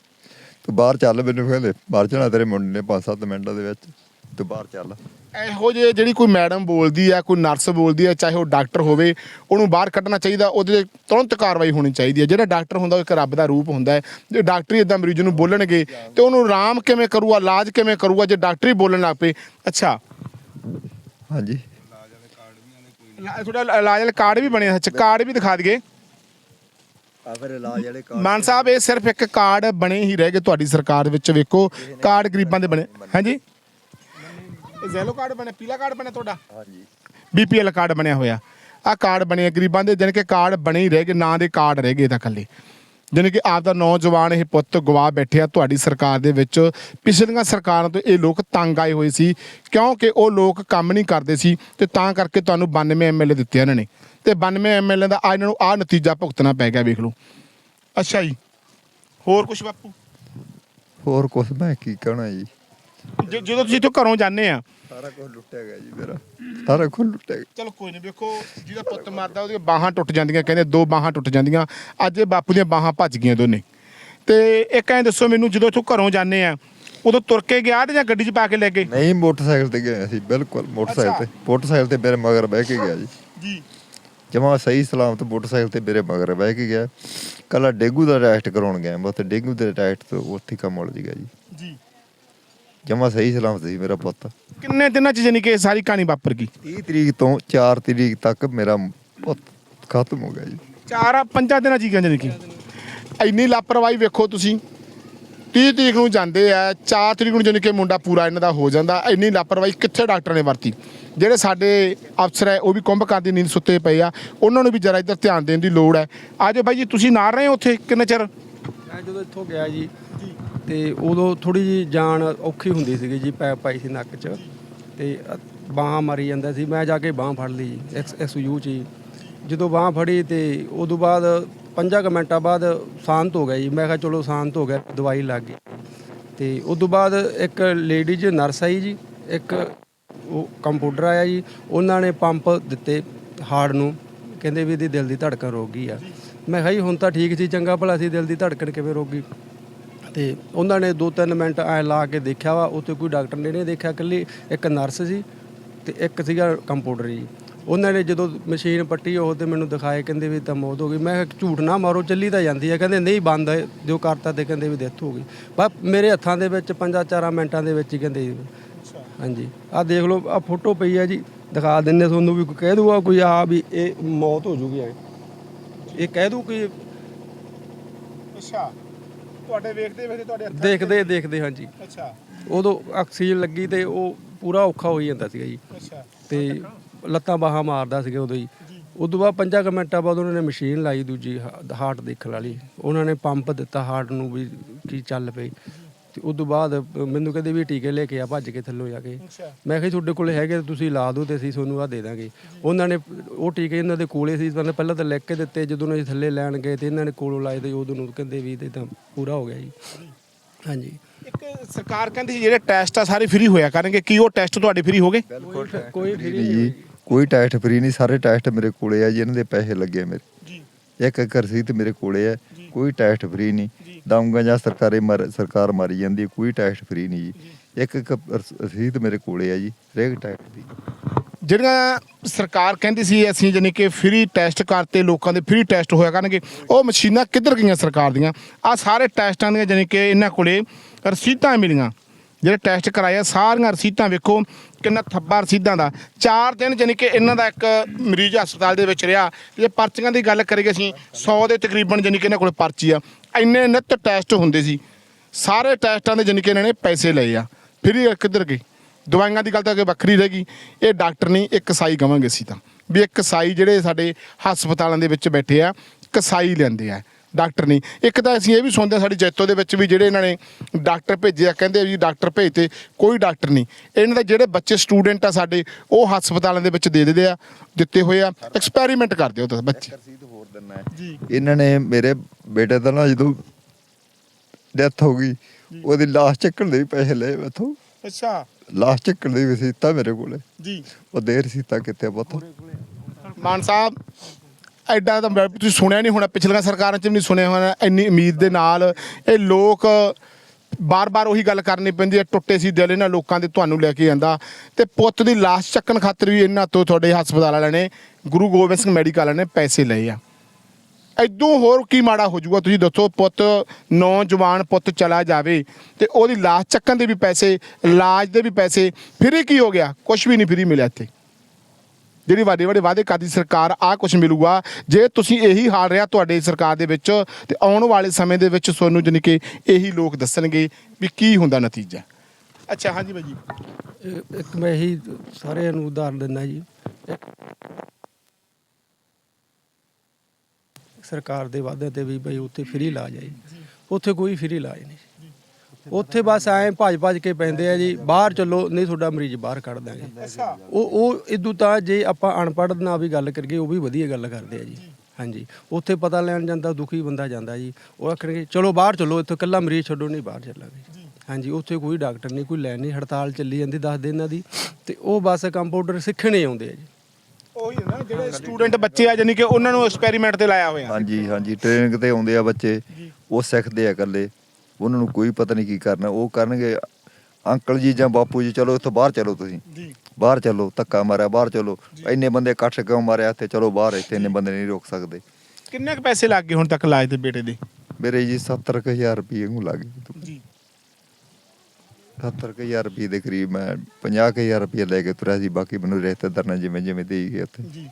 ਤੂੰ ਬਾਹਰ ਚੱਲ ਮੈਨੂੰ ਕਹਿੰਦੇ ਮਰ ਜਾਣਾ ਤੇਰੇ ਮੁੰਡੇ ਨੇ 5-7 ਮਿੰਟਾਂ ਦੇ ਵਿੱਚ। ਤੂੰ ਬਾਹਰ ਚੱਲ। ਇਹੋ ਜਿਹੇ ਜਿਹੜੀ ਕੋਈ ਮੈਡਮ ਬੋਲਦੀ ਹੈ ਕੋਈ ਨਰਸ ਬੋਲਦੀ ਹੈ ਚਾਹੇ ਉਹ ਡਾਕਟਰ ਹੋਵੇ ਉਹਨੂੰ ਬਾਹਰ ਕੱਢਣਾ ਚਾਹੀਦਾ ਉਹਦੇ ਤੇ ਤੁਰੰਤ ਕਾਰਵਾਈ ਹੋਣੀ ਚਾਹੀਦੀ ਹੈ। ਜਿਹੜਾ ਡਾਕਟਰ ਹੁੰਦਾ ਉਹ ਇੱਕ ਰੱਬ ਦਾ ਰੂਪ ਹੁੰਦਾ ਹੈ। ਜੇ ਡਾਕਟਰੀ ਇਦਾਂ ਮਰੀਜ਼ ਨੂੰ ਬੋਲਣਗੇ ਤੇ ਉਹਨੂੰ ਆਰਾਮ ਕਿਵੇਂ ਕਰੂਗਾ ਇਲਾਜ ਕਿਵੇਂ ਕਰੂਗਾ ਜੇ ਡਾਕਟਰੀ ਬੋਲਣ ਲੱਗ ਪਏ। ਅੱਛਾ। ਹਾਂਜੀ। ਇਲਾ- ਤੁਹਾਡਾ ਇਲਾਜ ਵਾਲੇ ਕਾਰਡ ਵੀ ਬਣੇ ਅੱਛਾ ਕਾਰਡ ਵੀ ਦਿਖਾ ਦਈਏ। ਆ ਫਿਰ ਇਲਾਜ ਵਾਲੇ ਮਾਨ ਸਾਹਿਬ ਇਹ ਸਿਰਫ ਇੱਕ ਕਾਰਡ ਬਣੇ ਹੀ ਰਹਿ ਗਏ ਤੁਹਾਡੀ ਸਰਕਾਰ ਦੇ ਵਿੱਚ ਵੇਖੋ ਕਾਰਡ ਗਰੀਬਾਂ ਦੇ ਬਣੇ ਹਾਂਜੀ। ਇਹ ਜ਼ੈਲੋ ਕਾਰਡ ਬਣੇ ਪੀਲਾ ਕਾਰਡ ਬਣੇ ਤੁਹਾਡਾ? ਹਾਂਜੀ। ਬੀਪੀਐਲ ਕਾਰਡ ਬਣਿਆ ਹੋਇਆ। ਆ ਕਾਰਡ ਬਣੇ ਆ ਗਰੀਬਾਂ ਦੇ ਜਾਣੀ ਕਿ ਕਾਰਡ ਬਣੇ ਹੀ ਰਹਿ ਗਏ ਨਾਂ ਦੇ ਕਾਰਡ ਰਹਿ ਗਏ ਤਾਂ ਇਕੱਲੇ। ਜਾਣੀ ਕਿ ਆਪ ਦਾ ਨੌਜਵਾਨ ਇਹ ਪੁੱਤ ਗਵਾ ਬੈਠੇ ਆ ਤੁਹਾਡੀ ਸਰਕਾਰ ਦੇ ਵਿੱਚ। ਪਿਛਲੀਆਂ ਸਰਕਾਰਾਂ ਤੋਂ ਇਹ ਲੋਕ ਤੰਗ ਆਏ ਹੋਏ ਸੀ, ਕਿਉਂਕਿ ਉਹ ਲੋਕ ਕੰਮ ਨਹੀਂ ਕਰਦੇ ਸੀ ਤੇ ਤਾਂ ਕਰਕੇ ਤੁਹਾਨੂੰ 92 ਐਮਐਲਏ ਦਿੱਤੇ ਇਹਨਾਂ ਨੇ। ਤੇ 92 ਐਮਐਲਏ ਦਾ ਆ ਇਹਨਾਂ ਨੂੰ ਆ ਨਤੀਜਾ ਭੁਗਤਣਾ ਪੈ ਗਿਆ, ਵੇਖ ਲਓ। ਅੱਛਾ ਜੀ। ਹੋਰ ਕੁਝ ਬਾਪੂ? ਹੋਰ ਕੁਛ ਮੈਂ ਕੀ ਕਹਿਣਾ ਜੀ? ਜ- ਜਦੋਂ ਤੁਸੀਂ ਇੱਥੋਂ ਘਰੋਂ ਜਾਂਦੇ ਆ। ਸਾਰਾ ਕੁਝ ਲੁੱਟਿਆ ਗਿਆ ਜੀ ਮੇਰਾ। ਸਾਰਾ ਕੁਝ ਲੁੱਟਿਆ ਗਿਆ। ਚਲੋ ਕੋਈ ਨਹੀਂ ਵੇਖੋ ਜਿਹਦਾ ਪੁੱਤ ਮਰਦਾ ਉਹਦੀਆਂ ਬਾਹਾਂ ਟੁੱਟ ਜਾਂਦੀਆਂ ਕਹਿੰਦੇ ਦੋ ਬਾਹਾਂ ਟੁੱਟ ਜਾਂਦੀਆਂ। ਅੱਜ ਇਹ ਬਾਪੂ ਦੀਆਂ ਬਾਹਾਂ ਭੱਜ ਗਈਆਂ ਦੋਨੇ। ਤੇ ਇੱਕ ਐਂ ਦੱਸੋ ਮੈਨੂੰ ਜਦੋਂ ਇੱਥੋਂ ਘਰੋਂ ਜਾਂਦੇ ਆ ਉਦੋਂ ਤੁਰ ਕੇ ਗਿਆ ਤੇ ਜਾਂ ਗੱਡੀ 'ਚ ਪਾ ਕੇ ਲੈ ਗਏ? ਨਹੀਂ ਮੋਟਰਸਾਈਕਲ ਤੇ ਗਏ ਸੀ ਬਿਲਕੁਲ ਮੋਟਰਸਾਈਕਲ ਤੇ। ਮੋਟਰਸਾਈਕਲ ਤੇ ਮੇਰੇ ਮਗਰ ਬਹਿ ਕੇ ਗਿਆ ਜੀ। ਜੀ। ਜਮਾ ਸਹੀ ਸਲਾਮਤ ਮੋਟਰਸਾਈਕਲ ਤੇ ਮੇਰੇ ਮਗਰ ਬਹਿ ਕੇ ਗਿਆ। ਕੱਲਾ ਡੇਂਗੂ ਦਾ ਟੈਸਟ ਕਰਾਉਣ ਗਿਆ ਬਸ ਡੇਂਗੂ ਦੇ ਟੈਸਟ ਤੋਂ ਉੱਥੇ ਹੀ ਕੰਮ ਉਲਝ ਗਿਆ ਜੀ ਜੀ। ਜਮਾ ਸਹੀ ਸਲਾਮਤ ਸੀ ਮੇਰਾ ਪੁੱਤ। ਕਿੰਨੇ ਦਿਨਾਂ 'ਚ ਜਾਨੀ ਕਿ ਇਹ ਸਾਰੀ ਕਹਾਣੀ ਵਾਪਰ ਗਈ? 30 ਤਰੀਕ ਤੋਂ 4 ਤਰੀਕ ਤੱਕ ਮੇਰਾ ਪੁੱਤ ਖਤਮ ਹੋ ਗਿਆ ਜੀ। ਚਾਰ ਆ ਪੰਜਾਂ ਦਿਨਾਂ 'ਚ ਹੀ ਜਾਨੀ ਕਿ? ਇੰਨੀ ਲਾਪਰਵਾਹੀ ਵੇਖੋ ਤੁਸੀਂ। 30 ਤਰੀਕ ਨੂੰ ਜਾਂਦੇ ਆ 4 ਤਰੀਕ ਨੂੰ ਜਾਨੀ ਕਿ ਮੁੰਡਾ ਪੂਰਾ ਇਹਨਾਂ ਦਾ ਹੋ ਜਾਂਦਾ। ਇੰਨੀ ਲਾਪਰਵਾਹੀ ਕਿੱਥੇ ਡਾਕਟਰ ਨੇ ਵਰਤੀ? ਜਿਹੜੇ ਸਾਡੇ ਅਫਸਰ ਹੈ ਉਹ ਵੀ ਕੁੰਭ ਦੀ ਨੀਂਦ ਸੁੱਤੇ ਪਏ ਆ। ਉਹਨਾਂ ਨੂੰ ਵੀ ਜਰਾ ਇੱਧਰ ਧਿਆਨ ਦੇਣ ਦੀ ਲੋੜ ਹੈ। ਆਜੋ ਬਾਈ ਜੀ ਤੁਸੀਂ ਨਾਲ ਰਹੇ ਹੋ ਉੱਥੇ? ਕਿੰਨੇ ਚਿਰ? ਮੈਂ ਜਦੋਂ ਇੱਥੋਂ ਗਿਆ ਜੀ ਤੇ ਉਦੋਂ ਥੋੜੀ ਜੀ ਜਾਨ ਔਖੀ ਹੁੰਦੀ ਸੀਗੀ ਜੀ ਪੈਪ ਪਾਈ ਸੀ ਨੱਕ 'ਚ ਤੇ ਬਾਹ ਮਾਰੀ ਜਾਂਦਾ ਸੀ। ਮੈਂ ਜਾ ਕੇ ਬਾਹ ਫੜ ਲਈ ਜੀ, ਐਕਸ ਐਸਯੂ 'ਚ ਹੀ ਜਦੋਂ ਬਾਹ ਫੜੀ ਤੇ ਉਦੋਂ ਬਾਅਦ ਪੰਜਾਂ ਕੁ ਮਿੰਟਾਂ ਬਾਅਦ ਸ਼ਾਂਤ ਹੋ ਗਿਆ ਜੀ। ਮੈਂ ਕਿਹਾ ਚਲੋ ਸ਼ਾਂਤ ਹੋ ਗਿਆ, ਦਵਾਈ ਲੱਗ ਗਈ। ਤੇ ਉਦੋਂ ਬਾਅਦ ਇੱਕ ਲੇਡੀਜ਼ ਨਰਸ ਆਈ ਜੀ, ਇੱਕ ਉਹ ਕੰਪਿਊਟਰ ਆਇਆ ਜੀ। ਉਹਨਾਂ ਨੇ ਪੰਪ ਦਿੱਤੇ ਹਾਰਟ ਨੂੰ, ਕਹਿੰਦੇ ਵੀ ਇਹਦੀ ਦਿਲ ਦੀ ਧੜਕਣ ਰੋਗੀ ਆ। ਮੈਂ ਕਿਹਾ ਜੀ ਹੁਣ ਤਾਂ ਠੀਕ ਸੀ, ਚੰਗਾ ਭਲਾ ਸੀ, ਦਿਲ ਦੀ ਧੜਕਣ ਕਿਵੇਂ ਰੋਗੀ? ਤੇ ਉਹਨਾਂ ਨੇ 2-3 ਮਿੰਟ ਐ ਲਾ ਕੇ ਦੇਖਿਆ ਵਾ ਉੱਥੇ ਕੋਈ ਡਾਕਟਰ ਨੇ ਨਹੀਂ ਦੇਖਿਆ ਇਕੱਲੀ ਇੱਕ ਨਰਸ ਸੀ ਤੇ ਇੱਕ ਸੀਗਾ ਕੰਪਿਊਟਰ ਜੀ। ਉਹਨਾਂ ਨੇ ਜਦੋਂ ਮਸ਼ੀਨ ਪੱਟੀ ਉਹ ਤੇ ਮੈਨੂੰ ਦਿਖਾਏ ਕਹਿੰਦੇ ਵੀ ਤਾਂ ਮੌਤ ਹੋ ਗਈ। ਮੈਂ ਕਿਹਾ ਝੂਠ ਨਾ ਮਾਰੋ ਚੱਲੀ ਤਾਂ ਜਾਂਦੀ ਹੈ। ਕਹਿੰਦੇ ਨਹੀਂ ਬੰਦ ਹੈ ਜੋ ਕਰਤਾ ਤੇ ਕਹਿੰਦੇ ਵੀ ਡੈਥ ਹੋ ਗਈ। ਬਸ ਮੇਰੇ ਹੱਥਾਂ ਦੇ ਵਿੱਚ 5-4 ਮਿੰਟਾਂ ਦੇ ਵਿੱਚ ਹੀ ਕਹਿੰਦੇ ਜੀ। ਹਾਂਜੀ। ਆਹ ਦੇਖ ਲਓ ਆ ਫੋਟੋ ਪਈ ਹੈ ਜੀ। ਦਿਖਾ ਦਿੰਨੇ ਤੁਹਾਨੂੰ ਵੀ ਕੋਈ ਕਹਿ ਦੂਗਾ ਕੋਈ ਆ ਵੀ ਇਹ ਮੌਤ ਹੋ ਜੂਗੀ ਇਹ ਕਹਿ ਦੂ ਕਿ ਅੱਛਾ। ਤੁਹਾਡੇ ਵੇਖਦੇ ਵੇਖਦੇ ਤੁਹਾਡੇ ਦੇਖਦੇ ਦੇਖਦੇ ਹਾਂਜੀ। ਅੱਛਾ। ਉਦੋਂ ਆਕਸੀਜਨ ਲੱਗੀ ਤੇ ਉਹ ਪੂਰਾ ਔਖਾ ਹੋਈ ਜਾਂਦਾ ਸੀਗਾ ਜੀ। ਅੱਛਾ। ਤੇ ਲੱਤਾਂ ਬਾਹਾਂ ਮਾਰਦਾ ਸੀਗਾ ਉਦੋਂ ਹੀ ਉਦੋਂ ਬਾਅਦ ਪੰਜਾਂ ਕੁ ਮਿੰਟਾਂ ਬਾਅਦ ਉਹਨਾਂ ਨੇ ਮਸ਼ੀਨ ਲਾਈ ਦੂਜੀ ਹਾਰਟ ਦੇਖਣ ਵਾਲੀ। ਉਹਨਾਂ ਨੇ ਪੰਪ ਦਿੱਤਾ ਹਾਰਟ ਨੂੰ ਵੀ ਕੀ ਚੱਲ ਪਈ ਤੇ ਉਦੋਂ ਬਾਅਦ ਮੈਨੂੰ ਕਹਿੰਦੇ ਵੀ ਟੀਕੇ ਲੈ ਕੇ ਆ ਭੱਜ ਕੇ ਥੱਲੋਂ ਜਾ ਕੇ। ਅੱਛਾ। ਮੈਂ ਕਿਹਾ ਤੁਹਾਡੇ ਕੋਲੇ ਹੈਗੇ ਤਾਂ ਤੁਸੀਂ ਲਾ ਦਿਓ ਤੇ ਅਸੀਂ ਤੁਹਾਨੂੰ ਆ ਦੇ ਦਾਂਗੇ। ਉਹਨਾਂ ਨੇ ਉਹ ਟੀਕੇ ਇਹਨਾਂ ਦੇ ਕੋਲੇ ਸੀ ਪਹਿਲਾਂ ਤਾਂ ਲਿਖ ਕੇ ਦਿੱਤੇ ਜਦੋਂ ਅਸੀਂ ਥੱਲੇ ਲੈਣ ਗਏ ਤੇ ਇਹਨਾਂ ਨੇ ਕੋਲੋਂ ਲਾਏ ਤੇ ਉਦੋਂ ਨੂੰ ਕਹਿੰਦੇ ਵੀ ਇਹ ਤਾਂ ਪੂਰਾ ਹੋ ਗਿਆ ਜੀ। ਹਾਂਜੀ। ਇੱਕ ਸਰਕਾਰ ਕਹਿੰਦੀ ਸੀ ਜਿਹੜੇ ਟੈਸਟ ਆ ਸਾਰੇ ਫ੍ਰੀ ਹੋਇਆ ਕਰਨਗੇ। ਕੀ ਉਹ ਟੈਸਟ ਤੁਹਾਡੇ ਫ੍ਰੀ ਹੋ ਗਏ ਕੋਈ ਫਰੀ ਨਹੀਂ ਕੋਈ ਟੈਸਟ ਫ੍ਰੀ ਨਹੀਂ ਸਾਰੇ ਟੈਸਟ ਮੇਰੇ ਕੋਲੇ ਆ ਜੀ ਇਹਨਾਂ ਦੇ ਪੈਸੇ ਲੱਗੇ ਮੇਰੇ। ਇੱਕ ਇੱਕ ਰਸੀਦ ਮੇਰੇ ਕੋਲੇ ਆ। ਕੋਈ ਟੈਸਟ ਫ੍ਰੀ ਨਹੀਂ। ਦਊਂਗਾ ਜਾਂ ਸਰਕਾਰੀ ਮਰ ਸਰਕਾਰ ਮਾਰੀ ਜਾਂਦੀ ਹੈ, ਕੋਈ ਟੈਸਟ ਫ੍ਰੀ ਨਹੀਂ ਜੀ। ਇੱਕ ਇੱਕ ਰਸ- ਰਸੀਦ ਮੇਰੇ ਕੋਲੇ ਆ ਜੀ ਹਰੇਕ ਟੈਸਟ ਦੀ। ਜਿਹੜੀਆਂ ਸਰਕਾਰ ਕਹਿੰਦੀ ਸੀ ਅਸੀਂ ਜਾਨੀ ਕਿ ਫ੍ਰੀ ਟੈਸਟ ਕਰਤੇ ਲੋਕਾਂ ਦੇ ਫ੍ਰੀ ਟੈਸਟ ਹੋਇਆ ਕਰਨਗੇ ਉਹ ਮਸ਼ੀਨਾਂ ਕਿੱਧਰ ਗਈਆਂ ਸਰਕਾਰ ਦੀਆਂ? ਆ ਸਾਰੇ ਟੈਸਟਾਂ ਦੀਆਂ ਜਾਨੀ ਕਿ ਇਹਨਾਂ ਕੋਲੇ ਰਸੀਦਾਂ ਮਿਲੀਆਂ। ਜਿਹੜੇ ਟੈਸਟ ਕਰਾਏ ਆ ਸਾਰੀਆਂ ਰਸੀਦਾਂ ਵੇਖੋ ਕਿੰਨਾ ਥੱਬਾ ਰਸੀਦਾਂ ਦਾ। ਚਾਰ ਦਿਨ ਜਾਣੀ ਕਿ ਇਹਨਾਂ ਦਾ ਇੱਕ ਮਰੀਜ਼ ਹਸਪਤਾਲ ਦੇ ਵਿੱਚ ਰਿਹਾ। ਜੇ ਪਰਚੀਆਂ ਦੀ ਗੱਲ ਕਰੀਏ ਅਸੀਂ 100 ਦੇ ਤਕਰੀਬਨ ਜਾਣੀ ਕਿ ਇਹਨਾਂ ਕੋਲ ਪਰਚੀ ਆ। ਇੰਨੇ ਨਿੱਤ ਟੈਸਟ ਹੁੰਦੇ ਸੀ। ਸਾਰੇ ਟੈਸਟਾਂ ਦੇ ਜਾਣੀ ਕਿ ਇਹਨਾਂ ਨੇ ਪੈਸੇ ਲਏ ਆ। ਫਿਰ ਇਹ ਕਿੱਧਰ ਗਏ? ਦਵਾਈਆਂ ਦੀ ਗੱਲ ਤਾਂ ਅੱਗੇ ਵੱਖਰੀ ਰਹਿ ਗਈ। ਇਹ ਡਾਕਟਰ ਨਹੀਂ ਇੱਕ ਸਾਈ ਕਵਾਂਗੇ ਅਸੀਂ ਤਾਂ। ਵੀ ਇੱਕ ਸਾਈ ਜਿਹੜੇ ਸਾਡੇ ਹਸਪਤਾਲਾਂ ਦੇ ਵਿੱਚ ਬੈਠੇ ਆ ਕਸਾਈ ਲੈਂਦੇ ਆ। ਡਾਕਟਰ ਨਹੀਂ। ਇੱਕ ਤਾਂ ਅਸੀਂ ਇਹ ਵੀ ਸੁਣਦੇ ਹਾਂ ਸਾਡੀ ਜੈਤੋ ਦੇ ਵਿੱਚ ਵੀ ਜਿਹੜੇ ਇਹਨਾਂ ਨੇ ਡਾਕਟਰ ਭੇਜੇ ਆ ਕਹਿੰਦੇ ਵੀ ਡਾਕਟਰ ਭੇਜਤੇ ਕੋਈ ਡਾਕਟਰ ਨਹੀਂ। ਇਹਨਾਂ ਦੇ ਜਿਹੜੇ ਬੱਚੇ ਸਟੂਡੈਂਟ ਆ ਸਾਡੇ ਉਹ ਹਸਪਤਾਲਾਂ ਦੇ ਵਿੱਚ ਦੇ ਦਿੰਦੇ ਆ ਦਿੱਤੇ ਹੋਏ ਆ। ਐਕਸਪੈਰੀਮੈਂਟ ਕਰਦੇ ਉਹ ਤਾਂ ਬੱਚੇ। ਰਸੀਦ ਹੋਰ ਦਿੰਨਾ ਜੀ। ਇਹਨਾਂ ਨੇ ਮੇਰੇ ਬੇਟੇ ਦਾ ਨਾ ਜਦੋਂ ਡੈਥ ਹੋ ਗਈ ਉਹਦੀ ਲਾਸ਼ ਚੱਕਣ ਦੇ ਵੀ ਪੈਸੇ ਲਏ ਮੈਥੋਂ। ਅੱਛਾ। ਲਾਸ਼ ਚੱਕਣ ਦੀ ਰਸੀਤਾਂ ਮੇਰੇ ਕੋਲੇ। ਜੀ। ਉਹ ਦੇ ਰਸੀਤਾਂ ਕਿੱਥੇ ਪੁੱਤ? ਮਾਨ ਸਾਹਿਬ ਐਡਾ ਤਾਂ ਮੈਂ- ਤੁਸੀਂ ਸੁਣਿਆ ਨਹੀਂ ਹੋਣਾ, ਪਿਛਲੀਆਂ ਸਰਕਾਰਾਂ 'ਚ ਵੀ ਨਹੀਂ ਸੁਣਿਆ ਹੋਣਾ, ਇੰਨੀ ਉਮੀਦ ਦੇ ਨਾਲ ਇਹ ਲੋਕ ਬਾਰ-ਬਾਰ ਉਹੀ ਗੱਲ ਕਰਨੀ ਪੈਂਦੀ ਹੈ, ਟੁੱਟੇ ਸੀ ਦਿਲ ਇਹਨਾਂ ਲੋਕਾਂ ਦੇ ਤੁਹਾਨੂੰ ਲੈ ਕੇ ਜਾਂਦਾ ਤੇ ਪੁੱਤ ਦੀ ਲਾਸ਼ ਚੱਕਣ ਖਾਤਰ ਵੀ ਇਹਨਾਂ ਤੋਂ ਤੁਹਾਡੇ ਹਸਪਤਾਲ ਵਾਲਿਆਂ ਨੇ, ਗੁਰੂ ਗੋਬਿੰਦ ਸਿੰਘ ਮੈਡੀਕਲ ਵਾਲਿਆਂ ਨੇ ਪੈਸੇ ਲਏ ਆ। ਐਦੋਂ ਹੋਰ ਕੀ ਮਾੜਾ ਹੋ ਜਾਊਗਾ, ਤੁਸੀਂ ਦੱਸੋ ਪੁੱਤ, ਨੌਜਵਾਨ ਪੁੱਤ ਚਲਾ ਜਾਵੇ ਤੇ ਉਹਦੀ ਲਾਸ਼ ਚੱਕਣ ਦੇ ਵੀ ਪੈਸੇ, ਇਲਾਜ ਦੇ ਵੀ ਪੈਸੇ, ਫਿਰ ਇਹ ਕੀ ਹੋ ਗਿਆ? ਕੁਝ ਵੀ ਨਹੀਂ ਫਰੀ ਮਿਲਿਆ ਇੱਥੇ। ਜਿਹੜੀ ਵੱਡੇ ਵੱਡੇ ਵਾਅਦੇ ਕਰਦੀ ਸਰਕਾਰ ਆ ਕੁਝ ਮਿਲੂਗਾ। ਜੇ ਤੁਸੀਂ ਇਹੀ ਹਾਲ ਰਿਹਾ ਤੁਹਾਡੇ ਸਰਕਾਰ ਦੇ ਵਿੱਚ ਤੇ ਆਉਣ ਵਾਲੇ ਸਮੇਂ ਦੇ ਵਿੱਚ ਤੁਹਾਨੂੰ ਜਾਣੀ ਕਿ ਇਹੀ ਲੋਕ ਦੱਸਣਗੇ ਵੀ ਕੀ ਹੁੰਦਾ ਨਤੀਜਾ। ਅੱਛਾ ਹਾਂਜੀ ਬਾਈ ਜੀ। ਇੱਕ ਮੈਂ ਇਹੀ ਸਾਰਿਆਂ ਨੂੰ ਉਦਾਹਰਨ ਦਿੰਦਾ ਜੀ। ਸਰਕਾਰ ਦੇ ਵਾਅਦੇ ਤੇ ਵੀ ਭਈ ਉੱਥੇ ਫ੍ਰੀ ਇਲਾਜ ਹੈ ਜੀ। ਉੱਥੇ ਕੋਈ ਫ੍ਰੀ ਇਲਾਜ ਨਹੀਂ। ਉੱਥੇ ਬਸ ਐਂ ਭੱਜ ਭੱਜ ਕੇ ਪੈਂਦੇ ਆ ਜੀ। ਬਾਹਰ ਚੱਲੋ ਨਹੀਂ ਤੁਹਾਡਾ ਮਰੀਜ਼ ਬਾਹਰ ਕੱਢ ਦਾਂਗੇ। ਉਹ ਉਹ ਇਦੋਂ ਤਾਂ ਜੇ ਆਪਾਂ ਅਨਪੜ੍ਹ ਨਾਲ ਵੀ ਗੱਲ ਕਰੀਏ ਉਹ ਵੀ ਵਧੀਆ ਗੱਲ ਕਰਦੇ ਆ ਜੀ। ਹਾਂਜੀ। ਉੱਥੇ ਪਤਾ ਲੈਣ ਜਾਂਦਾ ਦੁਖੀ ਬੰਦਾ ਜਾਂਦਾ ਜੀ। ਉਹ ਆਖਣਗੇ ਚਲੋ ਬਾਹਰ ਚੱਲੋ ਇੱਥੋਂ ਇਕੱਲਾ ਮਰੀਜ਼ ਛੱਡੋ ਨਹੀਂ ਬਾਹਰ ਚੱਲਾਂਗੇ। ਹਾਂਜੀ ਉੱਥੇ ਕੋਈ ਡਾਕਟਰ ਨਹੀਂ ਕੋਈ ਲੈਣ ਨਹੀਂ ਹੜਤਾਲ ਚੱਲੀ ਜਾਂਦੀ ਦੱਸ ਦਿਨਾਂ ਦੀ। ਤੇ ਉਹ ਬਸ ਕੰਪਿਊਟਰ ਸਿੱਖਣੇ ਆਉਂਦੇ ਆ ਜੀ। ਉਹੀ ਹੈ ਨਾ ਜਿਹੜੇ ਸਟੂਡੈਂਟ ਬੱਚੇ ਆ ਜਾਨੀ ਕਿ ਉਹਨਾਂ ਨੂੰ ਐਕਸਪੈਰੀਮੈਂਟ ਤੇ ਲਾਇਆ ਹੋਇਆ। ਹਾਂਜੀ ਹਾਂਜੀ। ਟ੍ਰੇਨਿੰਗ ਤੇ ਆਉਂਦੇ ਆ ਬੱਚੇ। ਉਹ ਸਿੱਖਦੇ ਆ ਇਕੱਲੇ। ਉਹਨਾਂ ਨੂੰ ਕੋਈ ਪਤਾ ਨਹੀਂ ਕੀ ਕਰਨਾ ਉਹ ਕਰਨਗੇ ਅੰਕਲ ਜੀ ਜਾਂ ਬਾਪੂ ਜੀ ਚਲੋ ਇੱਥੋਂ ਬਾਹਰ ਚਲੋ ਤੁਸੀਂ। ਜੀ। ਬਾਹਰ ਚਲੋ ਧੱਕਾ ਮਾਰਿਆ ਬਾਹਰ ਚਲੋ। ਇੰਨੇ ਬੰਦੇ ਇਕੱਠ ਕਿਉਂ ਮਾਰਿਆ ਇੱਥੇ? ਚਲੋ ਬਾਹਰ ਇੱਥੇ ਇੰਨੇ ਬੰਦੇ ਨਹੀਂ ਰੋਕ ਸਕਦੇ। ਕਿੰਨੇ ਕੁ ਪੈਸੇ ਲੱਗ ਗਏ ਹੁਣ ਤੱਕ ਇਲਾਜ ਦੇ ਬੇਟੇ ਦੇ? ਮੇਰੇ ਜੀ 70000 ਰੁਪਏ ਨੂੰ ਲੱਗ ਗਏ। ਜੀ। 70000 ਰੁਪਏ ਦੇ ਕਰੀਬ ਮੈਂ 50000 ਰੁਪਏ ਲੈ ਕੇ ਤੁਰਿਆ ਸੀ ਬਾਕੀ ਮੈਨੂੰ ਰਿਸ਼ਤੇਦਾਰ ਨੇ ਜਿਵੇਂ ਜਿਵੇਂ ਦੇ ਹੀ ਗਏ ਉੱਥੇ। ਜੀ।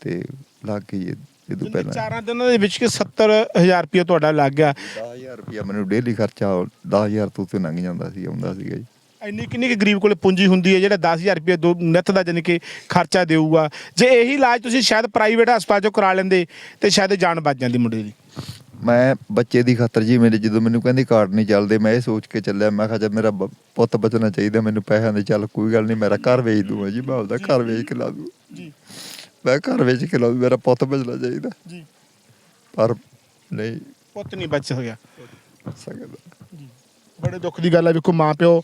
ਤੇ ਲੱਗ ਗਈ ਇਹ ਪਹਿਲਾਂ। ਚਾਰਾਂ ਦਿਨਾਂ ਦੇ ਵਿੱਚ ਕਿ 70000 ਰੁਪਏ ਤੁਹਾਡਾ ਲੱਗ ਗਿਆ। 10000 ਰੁਪਏ ਮੈਨੂੰ ਡੇਲੀ ਖਰਚਾ 10000 ਤੋਂ ਤੇ ਲੰਘ ਜਾਂਦਾ ਸੀ ਆਉਂਦਾ ਸੀਗਾ ਜੀ। ਇੰਨੀ ਕਿੰਨੀ ਕਿ ਗਰੀਬ ਕੋਲੇ ਪੂੰਜੀ ਹੁੰਦੀ ਹੈ ਜਿਹੜਾ 10000 ਰੁਪਏ ਦੋ ਨਿੱਤ ਦਾ ਜਾਨੀ ਕਿ ਖਰਚਾ ਦੇਊਗਾ। ਜੇ ਇਹੀ ਇਲਾਜ ਤੁਸੀਂ ਸ਼ਾਇਦ ਪ੍ਰਾਈਵੇਟ ਹਸਪਤਾਲ ਚੋਂ ਕਰਾ ਲੈਂਦੇ ਤੇ ਸ਼ਾਇਦ ਜਾਨ ਬਚ ਜਾਂਦੀ ਮੁੰਡੇ ਦੀ। ਮੈਂ ਬੱਚੇ ਦੀ ਖਾਤਰ ਜੀ ਮੇਰੇ ਜਦੋਂ ਮੈਨੂੰ ਕਹਿੰਦੀ ਕਾਰਡ ਨਹੀਂ ਚੱਲਦੇ ਮੈਂ ਇਹ ਸੋਚ ਕੇ ਚੱਲਿਆ ਮੈਂ ਕਿਹਾ ਜਦ ਮੇਰਾ ਪੁੱਤ ਬਚਣਾ ਚਾਹੀਦਾ ਮੈਨੂੰ ਪੈਸਿਆਂ ਦੇ ਚੱਲ ਕੋਈ ਗੱਲ ਨਹੀਂ ਮੇਰਾ ਘਰ ਵੇਚ ਦੂੰਗਾ ਜੀ ਮੈਂ ਆਪਦਾ ਘਰ ਵੇਚ ਕੇ ਲਾ ਦੂੰ ਜੀ। ਮੈਂ ਘਰ ਵੇਚ ਕੇ ਲਾ ਮੇਰਾ ਪੁੱਤ ਬਚਣਾ ਚਾਹੀਦਾ। ਜੀ। ਪਰ ਨਹੀਂ। ਪੁੱਤ ਨਹੀਂ ਬਚ ਗਿਆ ਸਕਦਾ। ਬੜੇ ਦੁੱਖ ਦੀ ਗੱਲ ਹੈ ਵੇਖੋ ਮਾਂ ਪਿਓ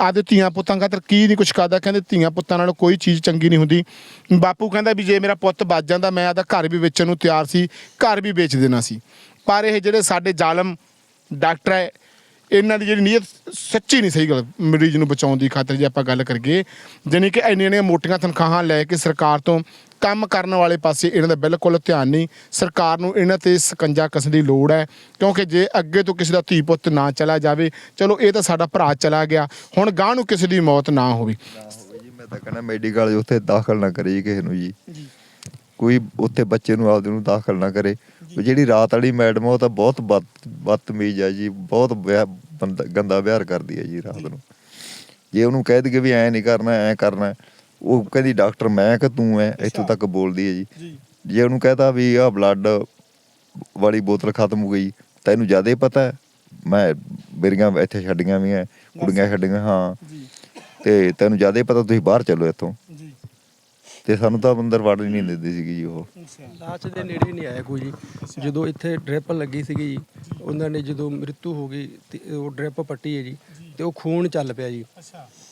ਆਦੇ ਧੀਆਂ ਪੁੱਤਾਂ ਖਾਤਰ ਕੀ ਨਹੀਂ ਕੁਛ ਕਰਦਾ ਕਹਿੰਦੇ ਧੀਆਂ ਪੁੱਤਾਂ ਨਾਲ ਕੋਈ ਚੀਜ਼ ਚੰਗੀ ਨਹੀਂ ਹੁੰਦੀ। ਬਾਪੂ ਕਹਿੰਦਾ ਵੀ ਜੇ ਮੇਰਾ ਪੁੱਤ ਬਚ ਜਾਂਦਾ ਮੈਂ ਆਦਾ ਘਰ ਵੀ ਵੇਚਣ ਨੂੰ ਤਿਆਰ ਸੀ ਘਰ ਵੀ ਵੇਚ ਦੇਣਾ ਸੀ। ਪਰ ਇਹ ਜਿਹੜੇ ਸਾਡੇ ਜ਼ਾਲਮ ਡਾਕਟਰ ਹੈ ਇਹਨਾਂ ਦੀ ਜਿਹੜੀ ਨੀਅਤ ਸੱਚੀ ਨਹੀਂ ਸਹੀ ਗੱਲ ਮਰੀਜ਼ ਨੂੰ ਬਚਾਉਣ ਦੀ ਖਾਤਰ ਜੇ ਆਪਾਂ ਗੱਲ ਕਰੀਏ ਜਾਣੀ ਕਿ ਇੰਨੀਆਂ ਇੰਨੀਆਂ ਮੋਟੀਆਂ ਤਨਖਾਹਾਂ ਲੈ ਕੇ ਸਰਕਾਰ ਤੋਂ ਕੰਮ ਕਰਨ ਵਾਲੇ ਪਾਸੇ ਇਹਨਾਂ ਦਾ ਬਿਲਕੁਲ ਧਿਆਨ ਨਹੀਂ ਸਰਕਾਰ ਨੂੰ ਇਹਨਾਂ ਤੇ ਸਕੰਜਾ ਕਸਣ ਦੀ ਲੋੜ ਹੈ ਕਿਉਂਕਿ ਜੇ ਅੱਗੇ ਤੋਂ ਕਿਸੇ ਦਾ ਧੀ ਪੁੱਤ ਨਾ ਚਲਾ ਜਾਵੇ ਚਲੋ ਇਹ ਤਾਂ ਸਾਡਾ ਭਰਾ ਚਲਾ ਗਿਆ ਹੁਣ ਗਾਂ ਨੂੰ ਕਿਸੇ ਦੀ ਮੌਤ ਨਾ ਹੋਵੇ। ਹੋਵੇ ਜੀ ਮੈਂ ਤਾਂ ਕਹਿੰਦਾ ਮੈਡੀਕਲ ਉੱਥੇ ਦਾਖਲ ਨਾ ਕਰੇ ਜੀ ਕਿਸੇ ਨੂੰ ਜੀ। ਕੋਈ ਉੱਥੇ ਬੱਚੇ ਨੂੰ ਆਪਦੇ ਨੂੰ ਦਾਖਲ ਨਾ ਕਰੇ। ਜਿਹੜੀ ਰਾਤ ਵਾਲੀ ਮੈਡਮ ਆ, ਉਹ ਤਾਂ ਬਹੁਤ ਬਦ- ਬਦਤਮੀਜ਼ ਆ ਜੀ ਬਹੁਤ ਗੰਦਾ ਵਿਹਾਰ ਕਰਦੀ ਹੈ ਜੀ ਰਾਤ ਨੂੰ। ਜੇ ਉਹਨੂੰ ਕਹਿ ਦਈਏ ਵੀ ਐ ਨਹੀਂ ਕਰਨਾ ਐ ਕਰਨਾ ਉਹ ਕਹਿੰਦੀ ਡਾਕਟਰ ਮੈਂ ਕਿ ਤੂੰ ਐ? ਇੱਥੋਂ ਤੱਕ ਬੋਲਦੀ ਹੈ ਜੀ। ਜੇ। ਉਹਨੂੰ ਕਹਤਾ ਵੀ ਆ ਬਲੱਡ ਵਾਲੀ ਬੋਤਲ ਖਤਮ ਹੋ ਗਈ ਤੈਨੂੰ ਜ਼ਿਆਦਾ ਪਤਾ ਹੈ। ਮੈਂ ਮੇਰੀਆਂ ਇੱਥੇ ਛੱਡੀਆਂ ਵੀ ਐ ਕੁੜੀਆਂ ਛੱਡੀਆਂ ਹਾਂ। ਤੇ ਤੈਨੂੰ ਜ਼ਿਆਦਾ ਪਤਾ ਤੁਸੀਂ ਬਾਹਰ ਚੱਲੋ ਇੱਥੋਂ। ਤੇ ਸਾਨੂੰ ਤਾਂ ਅੰਦਰ ਵੜ ਹੀ ਨਹੀਂ ਦਿੰਦੀ ਸੀਗੀ ਜੀ ਉਹ। ਲਾਸ਼ ਦੇ ਨੇੜੇ ਨਹੀਂ ਆਇਆ ਕੋਈ ਜੀ। ਜਦੋਂ ਇੱਥੇ ਡ੍ਰਿਪ ਲੱਗੀ ਸੀਗੀ ਜੀ, ਉਹਨਾਂ ਨੇ ਜਦੋਂ ਮ੍ਰਿਤੂ ਹੋ ਗਈ ਤੇ ਉਹ ਡ੍ਰਿਪ ਪੱਟੀ ਹੈ ਜੀ, ਤੇ ਉਹ ਖੂਨ ਚੱਲ ਪਿਆ ਜੀ।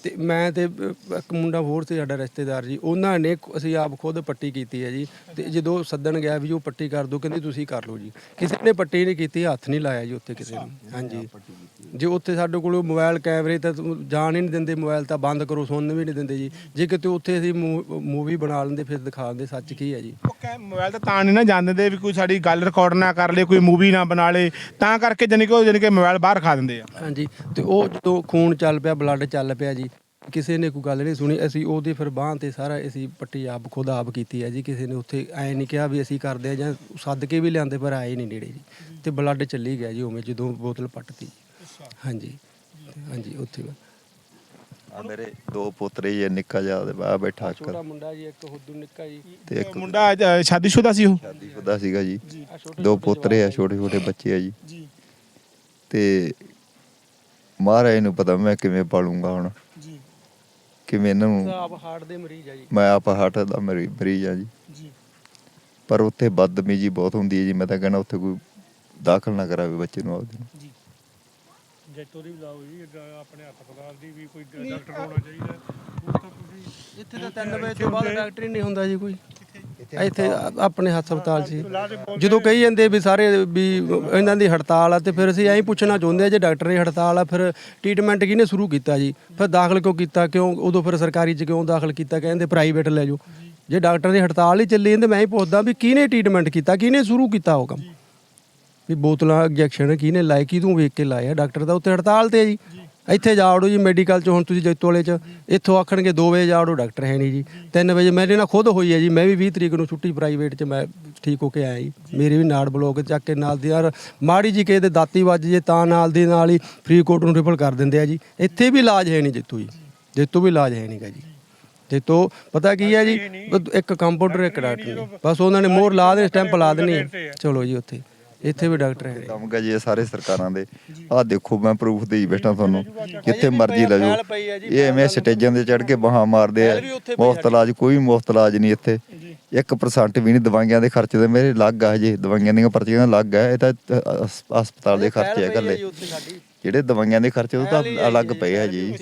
ਤੇ ਮੈਂ ਤੇ ਇੱਕ ਮੁੰਡਾ ਹੋਰ ਸੀ ਸਾਡਾ ਰਿਸ਼ਤੇਦਾਰ ਜੀ ਉਹਨਾਂ ਨੇ ਅਸੀਂ ਆਪ ਖੁਦ ਪੱਟੀ ਕੀਤੀ ਹੈ ਜੀ। ਤੇ ਜਦੋਂ ਸੱਦਣ ਗਿਆ ਵੀ ਉਹ ਪੱਟੀ ਕਰ ਦੋ ਕਹਿੰਦੀ ਤੁਸੀਂ ਕਰ ਲਓ ਜੀ। ਕਿਸੇ ਨੇ ਪੱਟੀ ਨਹੀਂ ਕੀਤੀ ਹੱਥ ਨਹੀਂ ਲਾਇਆ ਜੀ ਉੱਥੇ ਕਿਸੇ ਨੇ। ਹਾਂਜੀ। ਜੇ ਉੱਥੇ ਸਾਡੇ ਕੋਲ ਮੋਬਾਈਲ ਕੈਮਰੇ ਤਾਂ ਜਾਣ ਹੀ ਨਹੀਂ ਦਿੰਦੇ ਮੋਬਾਈਲ ਤਾਂ ਬੰਦ ਕਰੋ ਸੁਣਨ ਵੀ ਨਹੀਂ ਦਿੰਦੇ ਜੀ। ਜੇ ਕਿਤੇ ਉੱਥੇ ਅਸੀਂ ਮੂਵੀ ਬਣਾ ਲੈਂਦੇ ਫਿਰ ਦਿਖਾ ਦਿੰਦੇ ਸੱਚ ਕੀ ਹੈ ਜੀ। ਉਹ ਕਹਿ ਮੋਬਾਈਲ ਤਾਂ ਤਾਂ ਨਹੀਂ ਨਾ ਜਾਣ ਦਿੰਦੇ ਵੀ ਕੋਈ ਸਾਡੀ ਗੱਲ ਰਿਕਾਰਡ ਨਾ ਕਰ ਲੇ ਕੋਈ ਮੂਵੀ ਨਾ ਬਣਾ ਲੇ ਤਾਂ ਕਰਕੇ ਜਾਨੀ ਕਿ ਉਹ ਜਾਨੀ ਕਿ ਮੋਬਾਈਲ ਬਾਹਰ ਖਾ ਦਿੰਦੇ ਆ। ਹਾਂਜੀ। ਤੇ ਉਹ ਜਦੋਂ ਖੂਨ ਚੱਲ ਪਿਆ ਬਲੱਡ ਚੱਲ ਪਿਆ ਜੀ ਕਿਸੇ ਨੇ ਕੋਈ ਗੱਲ ਨਹੀਂ ਸੁਣੀ ਅਸੀਂ ਉਹਦੇ ਫਿਰ ਬਾਹਾਂ ਤੇ ਸਾਰਾ ਅਸੀਂ ਪੱਟੀ ਆਪ ਖੁਦ ਆਪ ਕੀਤੀ ਹੈ ਜੀ। ਕਿਸੇ ਨੇ ਉੱਥੇ ਐ ਨਹੀਂ ਕਿਹਾ ਵੀ ਅਸੀਂ ਕਰਦੇ ਆ ਜਾਂ ਸੱਦ ਕੇ ਵੀ ਲਿਆਂਦੇ ਪਰ ਆਏ ਨਹੀਂ ਨੇੜੇ ਜੀ। ਤੇ ਬਲੱਡ ਚੱਲੀ ਗਿਆ ਜੀ ਉਵੇਂ ਜਦੋਂ ਬੋਤਲ ਪੱਟਤੀ। ਹਾਂਜੀ ਹਾਂਜੀ ਉੱਥੇ ਆ ਮੇਰੇ ਦੋ ਪੋਤਰੇ ਜੀ ਨਿੱਕਾ ਜਿਹਾ ਉਹਦੇ ਬਾਹਰ ਬੈਠਾ ਇੱਕ ਛੋਟਾ ਮੁੰਡਾ ਜੀ ਇੱਕ ਹੁਦੂ ਨਿੱਕਾ ਜੀ। ਤੇ ਇੱਕ ਮੁੰਡਾ ਅ, ਸ਼ਾਦੀशुदा ਸੀ ਉਹ? ਸ਼ਾਦੀ ਖੁਦਾ ਸੀਗਾ ਜੀ। ਦੋ ਪੋਤਰੇ ਆ ਛੋਟੇ ਛੋਟੇ ਬੱਚੇ ਆ ਜੀ। ਤੇ ਮਹਾਰਾਜ ਨੂੰ ਪਤਾ ਮੈਂ ਕਿਵੇਂ ਪਾਲੂਗਾ ਹੁਣ। ਜੀ ਕਿਵੇਂ ਇਹਨਾਂ ਨੂੰ ਆਪ ਹਾਰਟ ਦੇ ਮਰੀਜ਼ ਆ ਜੀ। ਮੈਂ ਆਪ ਹਾਰਟ ਦਾ ਮਰੀ- ਮਰੀਜ਼ ਆ ਜੀ। ਜੀ। ਪਰ ਉੱਥੇ ਬਦਤਮੀਜੀ ਬਹੁਤ ਹੁੰਦੀ ਹੈ ਜੀ। ਮੈਂ ਤਾਂ ਕਹਿੰਦਾ ਉੱਥੇ ਕੋਈ ਦਾਖਲ ਨਾ ਕਰਾਵੇ ਬੱਚੇ ਨੂੰ ਆਪਦੇ ਨੂੰ। ਜੈਤੋ ਦੀ ਬੁਲਾਓ ਜੀ ਆਪਣੇ ਹਸਪਤਾਲ ਦੀ ਵੀ ਕੋਈ ਡ- ਡਾਕਟਰ ਹੋਣਾ ਚਾਹੀਦਾ ਉਹ ਤਾਂ ਤੁਸੀਂ ਇੱਥੇ ਤਾਂ 3 ਵਜੇ ਤੋਂ ਬਾਅਦ ਡਾਕਟਰ ਹੀ ਨਹੀਂ ਹੁੰਦਾ ਜੀ ਕੋਈ। ਇੱਥੇ ਆਪਣੇ ਹਸਪਤਾਲ 'ਚ ਹੀ। ਜਦੋਂ ਕਹੀ ਜਾਂਦੇ ਵੀ ਸਾਰੇ ਵੀ ਇਹਨਾਂ ਦੀ ਹੜਤਾਲ ਆ ਤੇ ਫਿਰ ਅਸੀਂ ਐਂ ਹੀ ਪੁੱਛਣਾ ਚਾਹੁੰਦੇ ਆ ਜੇ ਡਾਕਟਰ ਦੀ ਹੜਤਾਲ ਆ ਫਿਰ ਟ੍ਰੀਟਮੈਂਟ ਕਿਹਨੇ ਸ਼ੁਰੂ ਕੀਤਾ ਜੀ? ਫਿਰ ਦਾਖਲ ਕਿਉਂ ਕੀਤਾ? ਕਿਉਂ ਉਦੋਂ ਫਿਰ ਸਰਕਾਰੀ 'ਚ ਕਿਉਂ ਦਾਖਲ ਕੀਤਾ? ਕਹਿੰਦੇ ਪ੍ਰਾਈਵੇਟ ਲੈ ਜਾਓ। ਜੇ ਡਾਕਟਰ ਦੀ ਹੜਤਾਲ ਹੀ ਚੱਲੀ ਜਾਂਦੇ ਮੈਂ ਹੀ ਪੁੱਛਦਾ ਵੀ ਕਿਹਨੇ ਟ੍ਰੀਟਮੈਂਟ ਕੀਤਾ? ਕਿਹਨੇ ਸ਼ੁਰੂ ਕੀਤਾ ਉਹ ਕੰਮ? ਵੀ ਬੋਤਲਾਂ ਇੰਜੈਕਸ਼ਨ ਕਿਹਨੇ ਲਾਏ? ਕਿਹਨੂੰ ਵੇਖ ਕੇ ਲਾਏ ਆ? ਡਾਕਟਰ ਦਾ ਉੱਤੇ ਹੜਤਾਲ ਤੇ ਆ ਜੀ। ਇੱਥੇ ਜਾ ਵੜੋ ਜੀ ਮੈਡੀਕਲ ਚ ਹੁਣ ਤੁਸੀਂ ਜੈਤੋ ਵਾਲੇ ਚ ਇੱਥੋਂ ਆਖਣਗੇ 2 ਵਜੇ ਜਾ ਵੜੋ ਡਾਕਟਰ ਹੈ ਨਹੀਂ ਜੀ। 3 ਵਜੇ ਮੇਰੇ ਨਾਲ ਖੁਦ ਹੋਈ ਹੈ ਜੀ ਮੈਂ ਵੀ 20 ਤਰੀਕ ਨੂੰ ਛੁੱਟੀ ਪ੍ਰਾਈਵੇਟ ਚ ਮੈਂ ਠੀਕ ਹੋ ਕੇ ਆਇਆ ਜੀ। ਮੇਰੀ ਵੀ ਨਾੜ ਬਲੋਕ ਚੱਕ ਕੇ ਨਾਲ ਦੀ ਯਾਰ ਮਾੜੀ ਜੀ ਕਿਸੇ ਦੇ ਦਾਤੀ ਵੱਜ ਜੇ ਤਾਂ ਨਾਲ ਦੀ ਨਾਲ ਹੀ ਫਰੀਦਕੋਟ ਨੂੰ ਰਿਫਰ ਕਰ ਦਿੰਦੇ ਆ ਜੀ। ਇੱਥੇ ਵੀ ਇਲਾਜ ਹੈ ਨਹੀਂ ਜੇਤੂ ਜੀ। ਜੇਤੂ ਵੀ ਇਲਾਜ ਹੈ ਨਹੀਂਗਾ ਜੀ। ਤੇ ਤੋ ਪਤਾ ਕੀ ਹੈ ਜੀ? ਇੱਕ ਕੰਪਾਊਂਡਰ ਇੱਕ ਡਾਕਟਰ। ਬਸ ਉਹਨਾਂ ਨੇ ਮੋਹਰ ਲਾ ਦੇ ਸਟੈਂਪ ਲਾ ਦੇਣੀ। ਚਲੋ ਜੀ ਉੱਥੇ। ਇੱਥੇ ਵੀ ਡਾਕਟਰ ਹੈ ਕੰਮ ਗਾ ਜੀ ਇਹ ਸਾਰੇ ਸਰਕਾਰਾਂ ਦੇ। ਆਹ ਦੇਖੋ ਮੈਂ ਪ੍ਰੂਫ ਦੇਈ ਬੈਠਾ ਤੁਹਾਨੂੰ ਜਿੱਥੇ ਮਰਜ਼ੀ ਲੈ ਜਾਓ। ਇਹ ਐਵੇਂ ਸਟੇਜਾਂ ਤੇ ਚੜ ਕੇ ਬਾਹਾਂ ਮਾਰਦੇ ਆ। ਮੁਫਤ ਇਲਾਜ ਕੋਈ ਮੁਫਤ ਇਲਾਜ ਨਹੀਂ ਇੱਥੇ। 1% ਵੀ ਨਹੀਂ ਦਵਾਈਆਂ ਦੇ ਖਰਚੇ ਦੇ ਮੇਰੇ ਲੱਗ ਆ ਹਜੇ। ਦਵਾਈਆਂ ਦੀਆਂ ਪਰਚੀਆਂ ਲੱਗ ਆ ਇਹ ਤਾਂ ਹਸਪਤਾਲ ਦੇ ਖਰਚੇ ਆ ਇਕੱਲੇ। ਜਿਹੜੇ ਦਵਾਈਆਂ ਦੇ ਖਰਚੇ ਉਹ ਤਾਂ ਅਲੱਗ ਪਏ ਆ ਜੀ।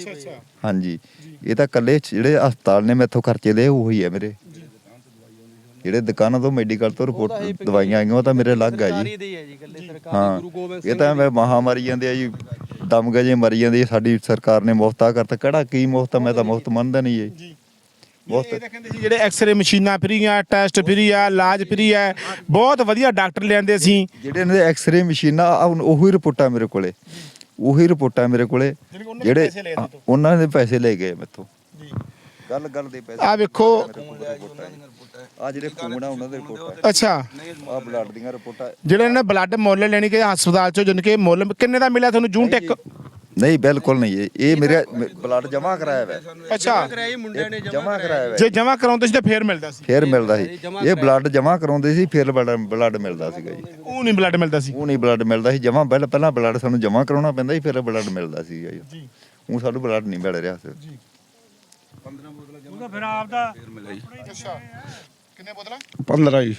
ਹਾਂਜੀ। ਇਹ ਤਾਂ ਇਕੱਲੇ ਜਿਹੜੇ ਹਸਪਤਾਲ ਨੇ ਮੈਥੋਂ ਖਰਚੇ ਲਏ ਉਹੀ ਹੈ ਮੇਰੇ। ਜਿਹੜੇ ਦੁਕਾਨਾਂ ਤੋਂ ਮੈਡੀਕਲ ਤੋਂ ਰਿਪੋਰਟ ਦਵਾਈਆਂ ਆਈਆਂ ਉਹ ਤਾਂ ਮੇਰੇ ਅਲੱਗ ਆ ਜੀ। ਹਾਂ ਇਹ ਤਾਂ ਮੈਂ ਮਹਾ ਮਰੀ ਜਾਂਦੇ ਆ ਜੀ ਦਮ ਗਜੇ ਮਰੀ ਜਾਂਦੇ ਸਾਡੀ ਸਰਕਾਰ ਨੇ ਮੁਫਤਾ ਕਰਤਾ। ਕਿਹੜਾ ਕੀ ਮੁਫਤ ਮੈਂ ਤਾਂ ਮੁਫਤ ਮੰਨਦਾ ਨਹੀਂ ਜੀ। ਬਹੁਤ ਕਹਿੰਦੇ ਸੀ ਜਿਹੜੇ ਐਕਸ-ਰੇ ਮਸ਼ੀਨਾਂ ਫਰੀ ਆ ਟੈਸਟ ਫਰੀ ਆ ਇਲਾਜ ਫਰੀ ਆ ਬਹੁਤ ਵਧੀਆ ਡਾਕਟਰ ਲਿਆਂਦੇ ਸੀ। ਜਿਹੜੇ ਇਹਨਾਂ ਦੇ ਐਕਸ-ਰੇ ਮਸ਼ੀਨਾਂ ਉਹੀ ਰਿਪੋਰਟਾਂ ਮੇਰੇ ਕੋਲੇ। ਉਹੀ ਰਿਪੋਰਟਾਂ ਮੇਰੇ ਕੋਲੇ ਦੇ ਜਿਹੜੇ। ਉਹਨਾਂ ਦੇ ਪੈਸੇ ਲੈ ਗਏ ਮੈਥੋਂ। ਜੀ। ਗੱਲ ਗੱਲ ਦੇ ਪੈਸੇ। ਆ ਵੇਖੋ। ਆ ਜਿਹੜੇ ਖੂਨ ਆ ਉਹਨਾਂ ਦੇ ਰਿਪੋਰਟਾਂ ਅੱਛਾ। ਆ ਬਲੱਡ ਦੀਆਂ ਰਿਪੋਰਟਾਂ। ਜਿਹੜੇ ਇਹਨਾਂ ਬਲੱਡ ਮੁੱਲ ਲੈਣੀ ਕਿ ਹਸਪਤਾਲ ਚੋਂ ਜਨ ਕੇ ਮੁੱਲ ਕਿੰਨੇ ਦਾ ਮਿਲਿਆ ਤੁਹਾਨੂੰ? ਜੂਨ ਟੈਕ ਨਹੀਂ ਬਿਲਕੁਲ ਨਹੀਂ ਇਹ ਇਹ ਮੇਰੇ ਬਲੱਡ ਜਮਾ ਕਰਾਇਆ ਹੋਇਆ। ਅੱਛਾ। ਮੁੰਡਿਆਂ ਨੇ ਜਮਾ ਕਰਾਇਆ ਹੋਇਆ। ਜੇ ਜਮਾ ਕਰਾਉਂਦੇ ਸੀ ਤਾਂ ਫੇਰ ਮਿਲਦਾ ਸੀ। ਫੇਰ ਮਿਲਦਾ ਸੀ। ਇਹ ਬਲੱਡ ਜਮਾ ਕਰਾਉਂਦੇ ਸੀ ਫਿਰ ਬਲੱਡ ਮਿਲਦਾ ਸੀਗਾ ਜੀ। ਉਹ ਨਹੀਂ ਬਲੱਡ ਮਿਲਦਾ ਸੀ। ਉਹ ਨਹੀਂ ਬਲੱਡ ਮਿਲਦਾ ਸੀ। ਜਮਾ ਪਹਿਲਾਂ ਪਹਿਲਾਂ ਬਲੱਡ ਸਾਨੂੰ ਜਮਾ ਕਰਾਉਣਾ ਪੈਂਦਾ ਸੀ ਫਿਰ ਬਲੱਡ ਮਿਲਦਾ ਸੀਗਾ ਜੀ। ਉਹ ਸਾਨੂੰ ਬਲੱਡ ਨਹੀਂ ਮਿਲ ਰਿਹਾ। ਸੀ ਜੀ। ਉਹਦਾ ਫਿਰ ਆਪਦਾ ਅੱਛਾ ਕਿੰਨੇ ਬੋਤਲਾਂ? 15 ਜੀ।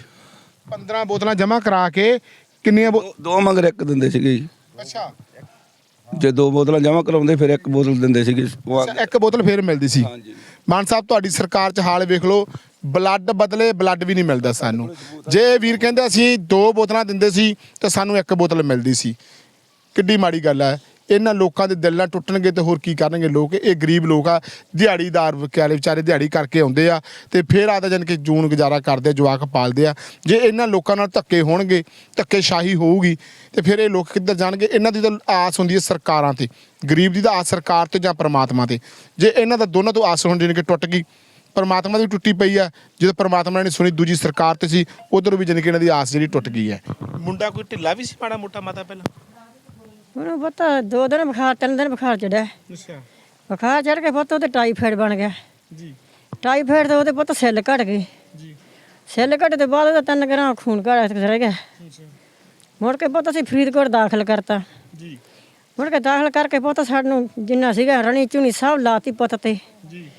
15 ਬੋਤਲਾਂ ਜਮਾ ਕਰਾ ਕੇ ਕਿੰਨੀਆਂ ਬੋ- ਦੋ ਮਗਰ ਇੱਕ ਦਿੰਦੇ ਸੀਗੇ ਜੀ। ਅੱਛਾ। ਜੇ ਦੋ ਬੋਤਲਾਂ ਜਮ੍ਹਾਂ ਕਰਾਉਂਦੇ ਫਿਰ ਇੱਕ ਬੋਤਲ ਦਿੰਦੇ ਸੀਗੇ। ਉਹ ਅੱਛਾ, ਇੱਕ ਬੋਤਲ ਫੇਰ ਮਿਲਦੀ ਸੀ। ਹਾਂਜੀ। ਮਾਨ ਸਾਹਿਬ ਤੁਹਾਡੀ ਸਰਕਾਰ 'ਚ ਹਾਲ ਵੇਖ ਲਓ ਬਲੱਡ ਬਦਲੇ ਬਲੱਡ ਵੀ ਨਹੀਂ ਮਿਲਦਾ ਸਾਨੂੰ। ਜੇ ਵੀਰ ਕਹਿੰਦੇ ਅਸੀਂ ਦੋ ਬੋਤਲਾਂ ਦਿੰਦੇ ਸੀ ਤਾਂ ਸਾਨੂੰ ਇੱਕ ਬੋਤਲ ਮਿਲਦੀ ਸੀ। ਕਿੱਡੀ ਮਾੜੀ ਗੱਲ ਹੈ। ਇਹਨਾਂ ਲੋਕਾਂ ਦੇ ਦਿਲ ਨਾਲ ਟੁੱਟਣਗੇ ਤੇ ਹੋਰ ਕੀ ਕਰਨਗੇ ਲੋਕ? ਇਹ ਗਰੀਬ ਲੋਕ ਆ ਦਿਹਾੜੀਦਾਰ ਵਿਚਾਰੇ ਵਿਚਾਰੇ ਦਿਹਾੜੀ ਕਰਕੇ ਆਉਂਦੇ ਆ ਤੇ ਫਿਰ ਆਦਾ ਜਨ ਕਿ ਜੂਨ ਗੁਜ਼ਾਰਾ ਕਰਦੇ ਆ, ਜਵਾਕ ਪਾਲਦੇ ਆ। ਜੇ ਇਹਨਾਂ ਲੋਕਾਂ ਨਾਲ ਧੱਕੇ ਹੋਣਗੇ ਧੱਕੇ ਸ਼ਾਹੀ ਹੋਊਗੀ ਤੇ ਫਿਰ ਇਹ ਲੋਕ ਕਿੱਧਰ ਜਾਣਗੇ? ਇਹਨਾਂ ਦੀ ਤਾਂ ਆਸ ਹੁੰਦੀ ਹੈ ਸਰਕਾਰਾਂ ਤੇ। ਗਰੀਬ ਦੀ ਤਾਂ ਆਸ ਸਰਕਾਰ ਤੇ ਜਾਂ ਪ੍ਰਮਾਤਮਾ ਤੇ। ਜੇ ਇਹਨਾਂ ਦਾ ਦੋਨਾਂ ਤੋਂ ਆਸ ਹੁੰਦੀ ਨੇ ਕਿ ਟੁੱਟ ਗਈ ਪਰਮਾਤਮਾ ਦੀ ਵੀ ਟੁੱਟੀ ਪਈ ਆ ਜਦੋਂ ਪਰਮਾਤਮਾ ਨੇ ਸੁਣੀ ਦੂਜੀ ਸਰਕਾਰ ਤੇ ਸੀ ਉਧਰ ਵੀ ਜਾਣੀ ਕਿ ਇਹਨਾਂ ਦੀ ਆਸ ਜਿਹੜੀ ਟੁੱਟ ਗਈ ਹੈ। ਮੁੰਡਾ ਕੋਈ ਢਿੱਲਾ ਵੀ ਸੀ ਮਾੜਾ ਮੋਟਾ ਮਾਤਾ ਪਹਿਲਾਂ? ਉਹਨੂੰ ਪਤਾ ਦੋ ਦਿਨ ਬੁਖਾਰ ਤਿੰਨ ਦਿਨ ਬੁਖਾਰ ਚੜਿਆ। ਅੱਛਾ। ਬੁਖਾਰ ਚੜ ਕੇ ਪੁੱਤ ਉਹਦੇ ਟਾਈਫਾਇਡ ਬਣ ਗਿਆ। ਜੀ। ਟਾਈਫਾਇਡ ਤੋਂ ਉਹਦੇ ਪੁੱਤ ਸੈੱਲ ਘਟ ਗਏ ਜੀ। ਸੈੱਲ ਘਟ ਤੋਂ ਬਾਅਦ ਉਹਦਾ ਤਿੰਨ ਗ੍ਰਾਮ ਖੂਨ ਘਟ ਰਹਿ ਗਿਆ। ਮੁੜ ਕੇ ਪੁੱਤ ਅਸੀਂ ਫਰੀਦਕੋਟ ਦਾਖਲ ਕਰਤਾ। ਜੀ। ਮੁੜ ਕੇ ਦਾਖਲ ਕਰਕੇ ਪੁੱਤ ਸਾਨੂੰ ਜਿੰਨਾ ਸੀਗਾ ਰਣੀ ਚੁਣੀ ਸਭ ਲਾਤੀ ਪੁੱਤ ਤੇ। ਜੀ।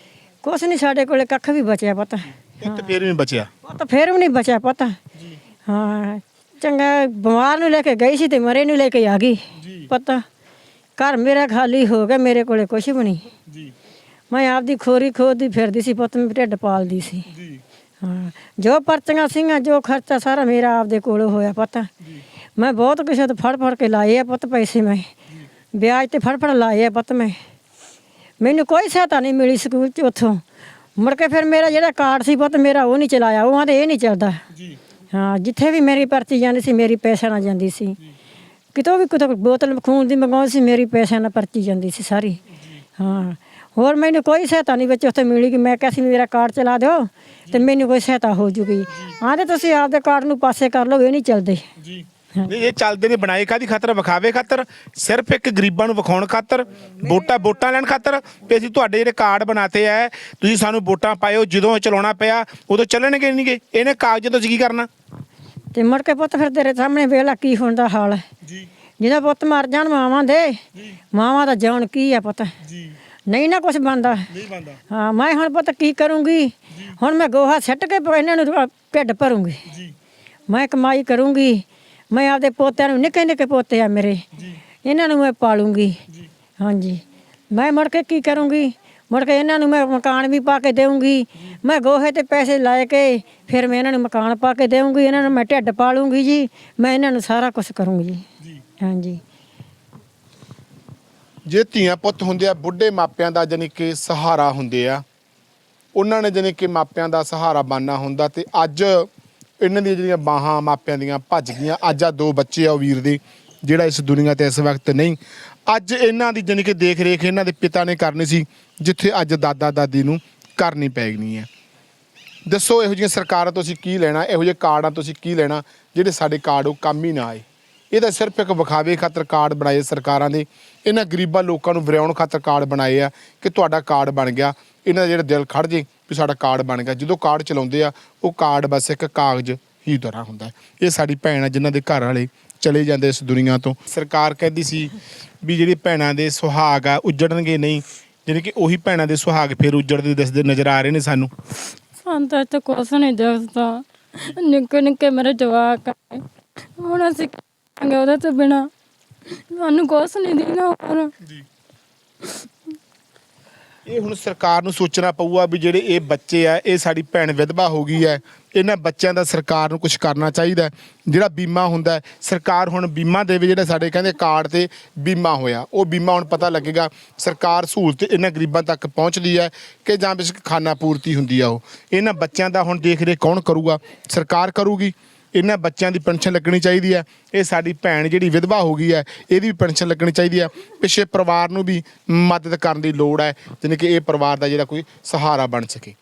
ਕੁਛ ਨਹੀਂ ਸਾਡੇ ਕੋਲੇ ਕੱਖ ਵੀ ਬਚਿਆ ਪੁੱਤ। ਇੱਕ ਫੇਰ ਵੀ ਬਚਿਆ। ਪੁੱਤ ਫੇਰ ਵੀ ਨਹੀਂ ਬਚਿਆ ਪੁੱਤ। ਹਾਂ। ਚੰਗਾ ਬਿਮਾਰ ਨੂੰ ਲੈ ਕੇ ਗਈ ਸੀ ਤੇ ਮਰੇ ਨੂੰ ਲੈ ਕੇ ਆ ਗਈ। ਪੁੱਤ ਘਰ ਮੇਰਾ ਖਾਲੀ ਹੋ ਗਿਆ ਮੇਰੇ ਕੋਲੇ ਕੁਛ ਵੀ ਨਹੀਂ। ਜੀ। ਮੈਂ ਆਪਦੀ ਖੋਰੀ ਖੋਦੀ ਫਿਰਦੀ ਸੀ ਪੁੱਤ ਮੈਂ ਢਿੱਡ ਪਾਲਦੀ ਸੀ। ਜੀ। ਹਾਂ ਜੋ ਪਰਚੀਆਂ ਸਿੰਘਾਂ ਜੋ ਖਰਚਾ ਸਾਰਾ ਮੇਰਾ ਆਪਦੇ ਕੋਲ ਹੋਇਆ ਪੁੱਤ। ਮੈਂ ਬਹੁਤ ਕਿਸੇ ਤੋਂ ਫੜ ਫੜ ਕੇ ਲਾਏ ਆ ਪੁੱਤ ਪੈਸੇ ਮੈਂ। ਵਿਆਜ ਤੇ ਫੜ ਫੜ ਲਾਏ ਆ ਪੁੱਤ ਮੈਂ। ਮੈਨੂੰ ਕੋਈ ਸਹਾਇਤਾ ਨਹੀਂ ਮਿਲੀ ਸਕੂਲ ਚ ਉੱਥੋਂ। ਮੁੜ ਕੇ ਫਿਰ ਮੇਰਾ ਜਿਹੜਾ ਕਾਰਡ ਸੀ ਪੁੱਤ ਮੇਰਾ ਉਹ ਨਹੀਂ ਚਲਾਇਆ ਉਹ ਆਂਦੇ ਇਹ ਨਹੀਂ ਚੱਲਦਾ। ਜੀ। ਹਾਂ ਜਿੱਥੇ ਵੀ ਮੇਰੀ ਪਰਚੀ ਜਾਂਦੀ ਸੀ ਮੇਰੀ ਪੈਸਾ ਨਾਲ ਜਾਂਦੀ ਸੀ। ਕਿਤੋਂ ਵੀ ਕਿਤੋਂ ਬੋਤਲ ਖੂਨ ਦੀ ਮੰਗਾਉਂਦੀ ਸੀ ਮੇਰੀ ਪੈਸਿਆਂ ਨਾਲ ਪਰਚੀ ਜਾਂਦੀ ਸੀ ਸਾਰੀ। ਹਾਂ ਹੋਰ ਮੈਨੂੰ ਕੋਈ ਸਹਾਇਤਾ ਨਹੀਂ ਵਿੱਚ ਉੱਥੇ ਮਿਲੀ ਕਿ ਮੈਂ ਕਿਹਾ ਸੀ ਮੇਰਾ ਕਾਰਡ ਚਲਾ ਦਿਓ ਤੇ ਮੈਨੂੰ ਕੋਈ ਸਹਾਇਤਾ ਹੋ ਜੂਗੀ। ਆਂਦੇ ਤੁਸੀਂ ਆਪਦੇ ਕਾਰਡ ਨੂੰ ਪਾਸੇ ਕਰ ਲਓ ਇਹ ਨਹੀਂ ਚੱਲਦੇ। ਜੀ। ਨਹੀਂ ਇਹ ਚੱਲਦੇ ਨੇ ਬਣਾਏ ਕਾਦੀ ਖਾਤਰ ਵਿਖਾਵੇ ਖਾਤਰ ਸਿਰਫ ਇੱਕ ਗਰੀਬਾਂ ਨੂੰ ਵਿਖਾਉਣ ਖਾਤਰ ਵੋਟਾਂ ਵੋਟਾਂ ਲੈਣ ਖਾਤਰ ਵੀ ਅਸੀਂ ਤੁਹਾਡੇ ਜਿਹੜੇ ਕਾਰਡ ਬਣਾਤੇ ਐ ਤੁਸੀਂ ਸਾਨੂੰ ਵੋਟਾਂ ਪਾਇਓ ਜਦੋਂ ਚਲਾਉਣਾ ਪਿਆ ਉਦੋਂ ਚੱਲਣਗੇ ਨਹੀਂਗੇ ਇਹਨੇ ਕਾਗਜ਼ ਤੋਂ ਕੀ ਕਰਨਾ? ਤੇ ਮੁੜ ਕੇ ਪੁੱਤ ਫਿਰ ਤੇਰੇ ਸਾਹਮਣੇ ਵੇਲਾ ਕੀ ਹੋਣ ਦਾ ਹਾਲ। ਹੈ ਜੀ। ਜਿਹਦਾ ਪੁੱਤ ਮਰ ਜਾਣ ਮਾਵਾਂ ਦੇ ਮਾਵਾਂ ਦਾ ਜਾਣ ਕੀ ਆ ਪੁੱਤ? ਜੀ। ਨਹੀਂ ਨਾ ਕੁਝ ਬੰਦਾ ਨਹੀਂ ਬੰਦਾ ਹਾਂ ਮੈਂ ਹੁਣ ਪੁੱਤ ਕੀ ਕਰੂੰਗੀ? ਹੁਣ ਮੈਂ ਗੋਹਾ ਸੱਟ ਕੇ ਇਹਨਾਂ ਨੂੰ ਢਿੱਡ ਭਰੂੰਗੀ। ਜੀ। ਮੈਂ ਕਮਾਈ ਕਰੂੰਗੀ। ਮੈਂ ਆਪਦੇ ਪੋਤਿਆਂ ਨੂੰ ਨਿੱਕੇ ਨਿੱਕੇ ਪੋਤੇ ਆ ਮੇਰੇ। ਇਹਨਾਂ ਨੂੰ ਮੈਂ ਪਾਲੂੰਗੀ। ਹਾਂਜੀ। ਮੈਂ ਮੁੜ ਕੇ ਕੀ ਕਰੂੰਗੀ? ਮੁੜ ਕੇ ਇਹਨਾਂ ਨੂੰ ਮੈਂ ਮਕਾਨ ਵੀ ਪਾ ਕੇ ਦੇਵਾਂਗੀ ਮੈਂ ਗੋਹੇ ਤੇ ਪੈਸੇ ਲਾਏ ਕੇ ਫਿਰ ਮੈਂ ਇਹਨਾਂ ਨੂੰ ਮਕਾਨ ਪਾ ਕੇ ਦੇਵਾਂਗੀ ਇਹਨਾਂ ਨੂੰ ਮੈਂ ਢਿੱਡ ਪਾਲੂੰਗੀ ਜੀ। ਮੈਂ ਇਹਨਾਂ ਨੂੰ ਸਾਰਾ ਕੁਝ ਕਰੂੰਗੀ ਜੀ। ਹਾਂਜੀ। ਜੇ ਧੀਆਂ ਪੁੱਤ ਹੁੰਦੇ ਆ ਬੁੱਢੇ ਮਾਪਿਆਂ ਦਾ ਜਾਣੀ ਕਿ ਸਹਾਰਾ ਹੁੰਦੇ ਆ ਉਹਨਾਂ ਨੇ ਜਾਣੀ ਕਿ ਮਾਪਿਆਂ ਦਾ ਸਹਾਰਾ ਬਣਨਾ ਹੁੰਦਾ ਤੇ ਅੱਜ ਇਹਨਾਂ ਦੀਆਂ ਜਿਹੜੀਆਂ ਬਾਹਾਂ ਮਾਪਿਆਂ ਦੀਆਂ ਭੱਜ ਗਈਆਂ ਅੱਜ ਆ ਦੋ ਬੱਚੇ ਆ ਉਹ ਵੀਰ ਦੇ। ਜਿਹੜਾ ਇਸ ਦੁਨੀਆ ਤੇ ਇਸ ਵਕਤ ਨਹੀਂ, ਅੱਜ ਇਹਨਾਂ ਦੀ ਜਾਣੀ ਕਿ ਦੇਖ ਰੇਖ ਇਹਨਾਂ ਦੇ ਪਿਤਾ ਨੇ ਕਰਨੀ ਸੀ, ਜਿੱਥੇ ਅੱਜ ਦਾਦਾ ਦਾਦੀ ਨੂੰ ਕਰਨੀ ਪੈਣੀ ਹੈ। ਦੱਸੋ ਇਹੋ ਜਿਹੀਆਂ ਸਰਕਾਰਾਂ ਤੋਂ ਅਸੀਂ ਕੀ ਲੈਣਾ, ਇਹੋ ਜਿਹੇ ਕਾਰਡਾਂ ਤੋਂ ਅਸੀਂ ਕੀ ਲੈਣਾ, ਜਿਹੜੇ ਸਾਡੇ ਕਾਰਡ ਉਹ ਕੰਮ ਹੀ ਨਾ ਆਏ। ਇਹ ਤਾਂ ਸਿਰਫ ਇੱਕ ਵਿਖਾਵੇ ਖਾਤਰ ਕਾਰਡ ਬਣਾਏ ਸਰਕਾਰਾਂ ਦੇ। ਇਹਨਾਂ ਗਰੀਬਾਂ ਲੋਕਾਂ ਨੂੰ ਵਰਿਆਉਣ ਖਾਤਰ ਕਾਰਡ ਬਣਾਏ ਆ ਕਿ ਤੁਹਾਡਾ ਕਾਰਡ ਬਣ ਗਿਆ। ਇਹਨਾਂ ਦਾ ਜਿਹੜਾ ਦਿਲ ਖੜ ਜੇ ਵੀ ਸਾਡਾ ਕਾਰਡ ਬਣ ਗਿਆ। ਜਦੋਂ ਕਾਰਡ ਚਲਾਉਂਦੇ ਆ, ਉਹ ਕਾਰਡ ਬਸ ਇੱਕ ਕਾਗਜ਼ ਹੀ ਤਰ੍ਹਾਂ ਹੁੰਦਾ ਇਹ ਸਾਡੀ ਭੈਣ ਆ, ਜਿਨ੍ਹਾਂ ਦੇ ਘਰ ਵਾਲੇ ਚਲੇ ਜਾਂਦੇ ਇਸ ਦੁਨੀਆ ਤੋਂ। ਸਰਕਾਰ ਕਹਿੰਦੀ ਸੀ ਵੀ ਜਿਹੜੀ ਭੈਣਾਂ ਦੇ ਸੁਹਾਗ ਆ ਉਜੜਨਗੇ ਨਹੀਂ। ਜਾਣੀ ਕਿ ਉਹੀ ਭੈਣਾਂ ਦੇ ਸੁਹਾਗ ਫਿਰ ਉਜੜਦੇ ਦਿਸਦੇ ਨਜ਼ਰ ਆ ਰਹੇ ਨੇ ਸਾਨੂੰ। ਸਾਨੂੰ ਤਾਂ ਇੱਥੇ ਕੁਛ ਨਹੀਂ ਦਿਖਦਾ ਨਿੱਕੇ ਨਿੱਕੇ ਮੇਰੇ ਜਵਾਕ ਆ। ਹੁਣ ਅਸੀਂ ਕਰਾਂਗੇ ਉਹਦੇ ਤੋਂ ਬਿਨਾ? ਸਾਨੂੰ ਕੁਛ ਨਹੀਂ ਦੇਣਾ ਹੋਰ। ਇਹ ਹੁਣ ਸਰਕਾਰ ਨੂੰ ਸੋਚਣਾ ਪਊਗਾ ਵੀ ਜਿਹੜੇ ਇਹ ਬੱਚੇ ਆ ਇਹ ਸਾਡੀ ਭੈਣ ਵਿਧਵਾ ਹੋ ਗਈ ਹੈ। ਇਹਨਾਂ ਬੱਚਿਆਂ ਦਾ ਸਰਕਾਰ ਨੂੰ ਕੁਝ ਕਰਨਾ ਚਾਹੀਦਾ ਜਿਹੜਾ ਬੀਮਾ ਹੁੰਦਾ ਸਰਕਾਰ ਹੁਣ ਬੀਮਾ ਦੇਵੇ, ਜਿਹੜਾ ਸਾਡੇ ਕਹਿੰਦੇ ਕਾਰਡ ਤੇ ਬੀਮਾ ਹੋਇਆ, ਉਹ ਬੀਮਾ ਹੁਣ ਪਤਾ ਲੱਗੇਗਾ, ਸਰਕਾਰ ਸਹੂਲਤ ਇਹਨਾਂ ਗਰੀਬਾਂ ਤੱਕ ਪਹੁੰਚਦੀ ਹੈ ਕਿ ਜਾਂ ਵਿੱਚ ਖਾਨਾ ਪੂਰਤੀ ਹੁੰਦੀ ਆ ਉਹ। ਇਹਨਾਂ ਬੱਚਿਆਂ ਦਾ ਹੁਣ ਦੇਖ ਰੇਖ ਕੌਣ ਕਰੂਗਾ? ਸਰਕਾਰ ਕਰੂਗੀ। ਇਹਨਾਂ ਬੱਚਿਆਂ ਦੀ ਪੈਨਸ਼ਨ ਲੱਗਣੀ ਚਾਹੀਦੀ ਹੈ। ਇਹ ਸਾਡੀ ਭੈਣ ਜਿਹੜੀ ਵਿਧਵਾ ਹੋ ਗਈ ਹੈ, ਇਹਦੀ ਵੀ ਪੈਨਸ਼ਨ ਲੱਗਣੀ ਚਾਹੀਦੀ ਹੈ। ਪਿੱਛੇ ਪਰਿਵਾਰ ਨੂੰ ਵੀ ਮਦਦ ਕਰਨ ਦੀ ਲੋੜ ਹੈ ਜਿਵੇਂ ਕਿ ਇਹ ਪਰਿਵਾਰ ਦਾ ਜਿਹੜਾ ਕੋਈ ਸਹਾਰਾ ਬਣ ਸਕੇ।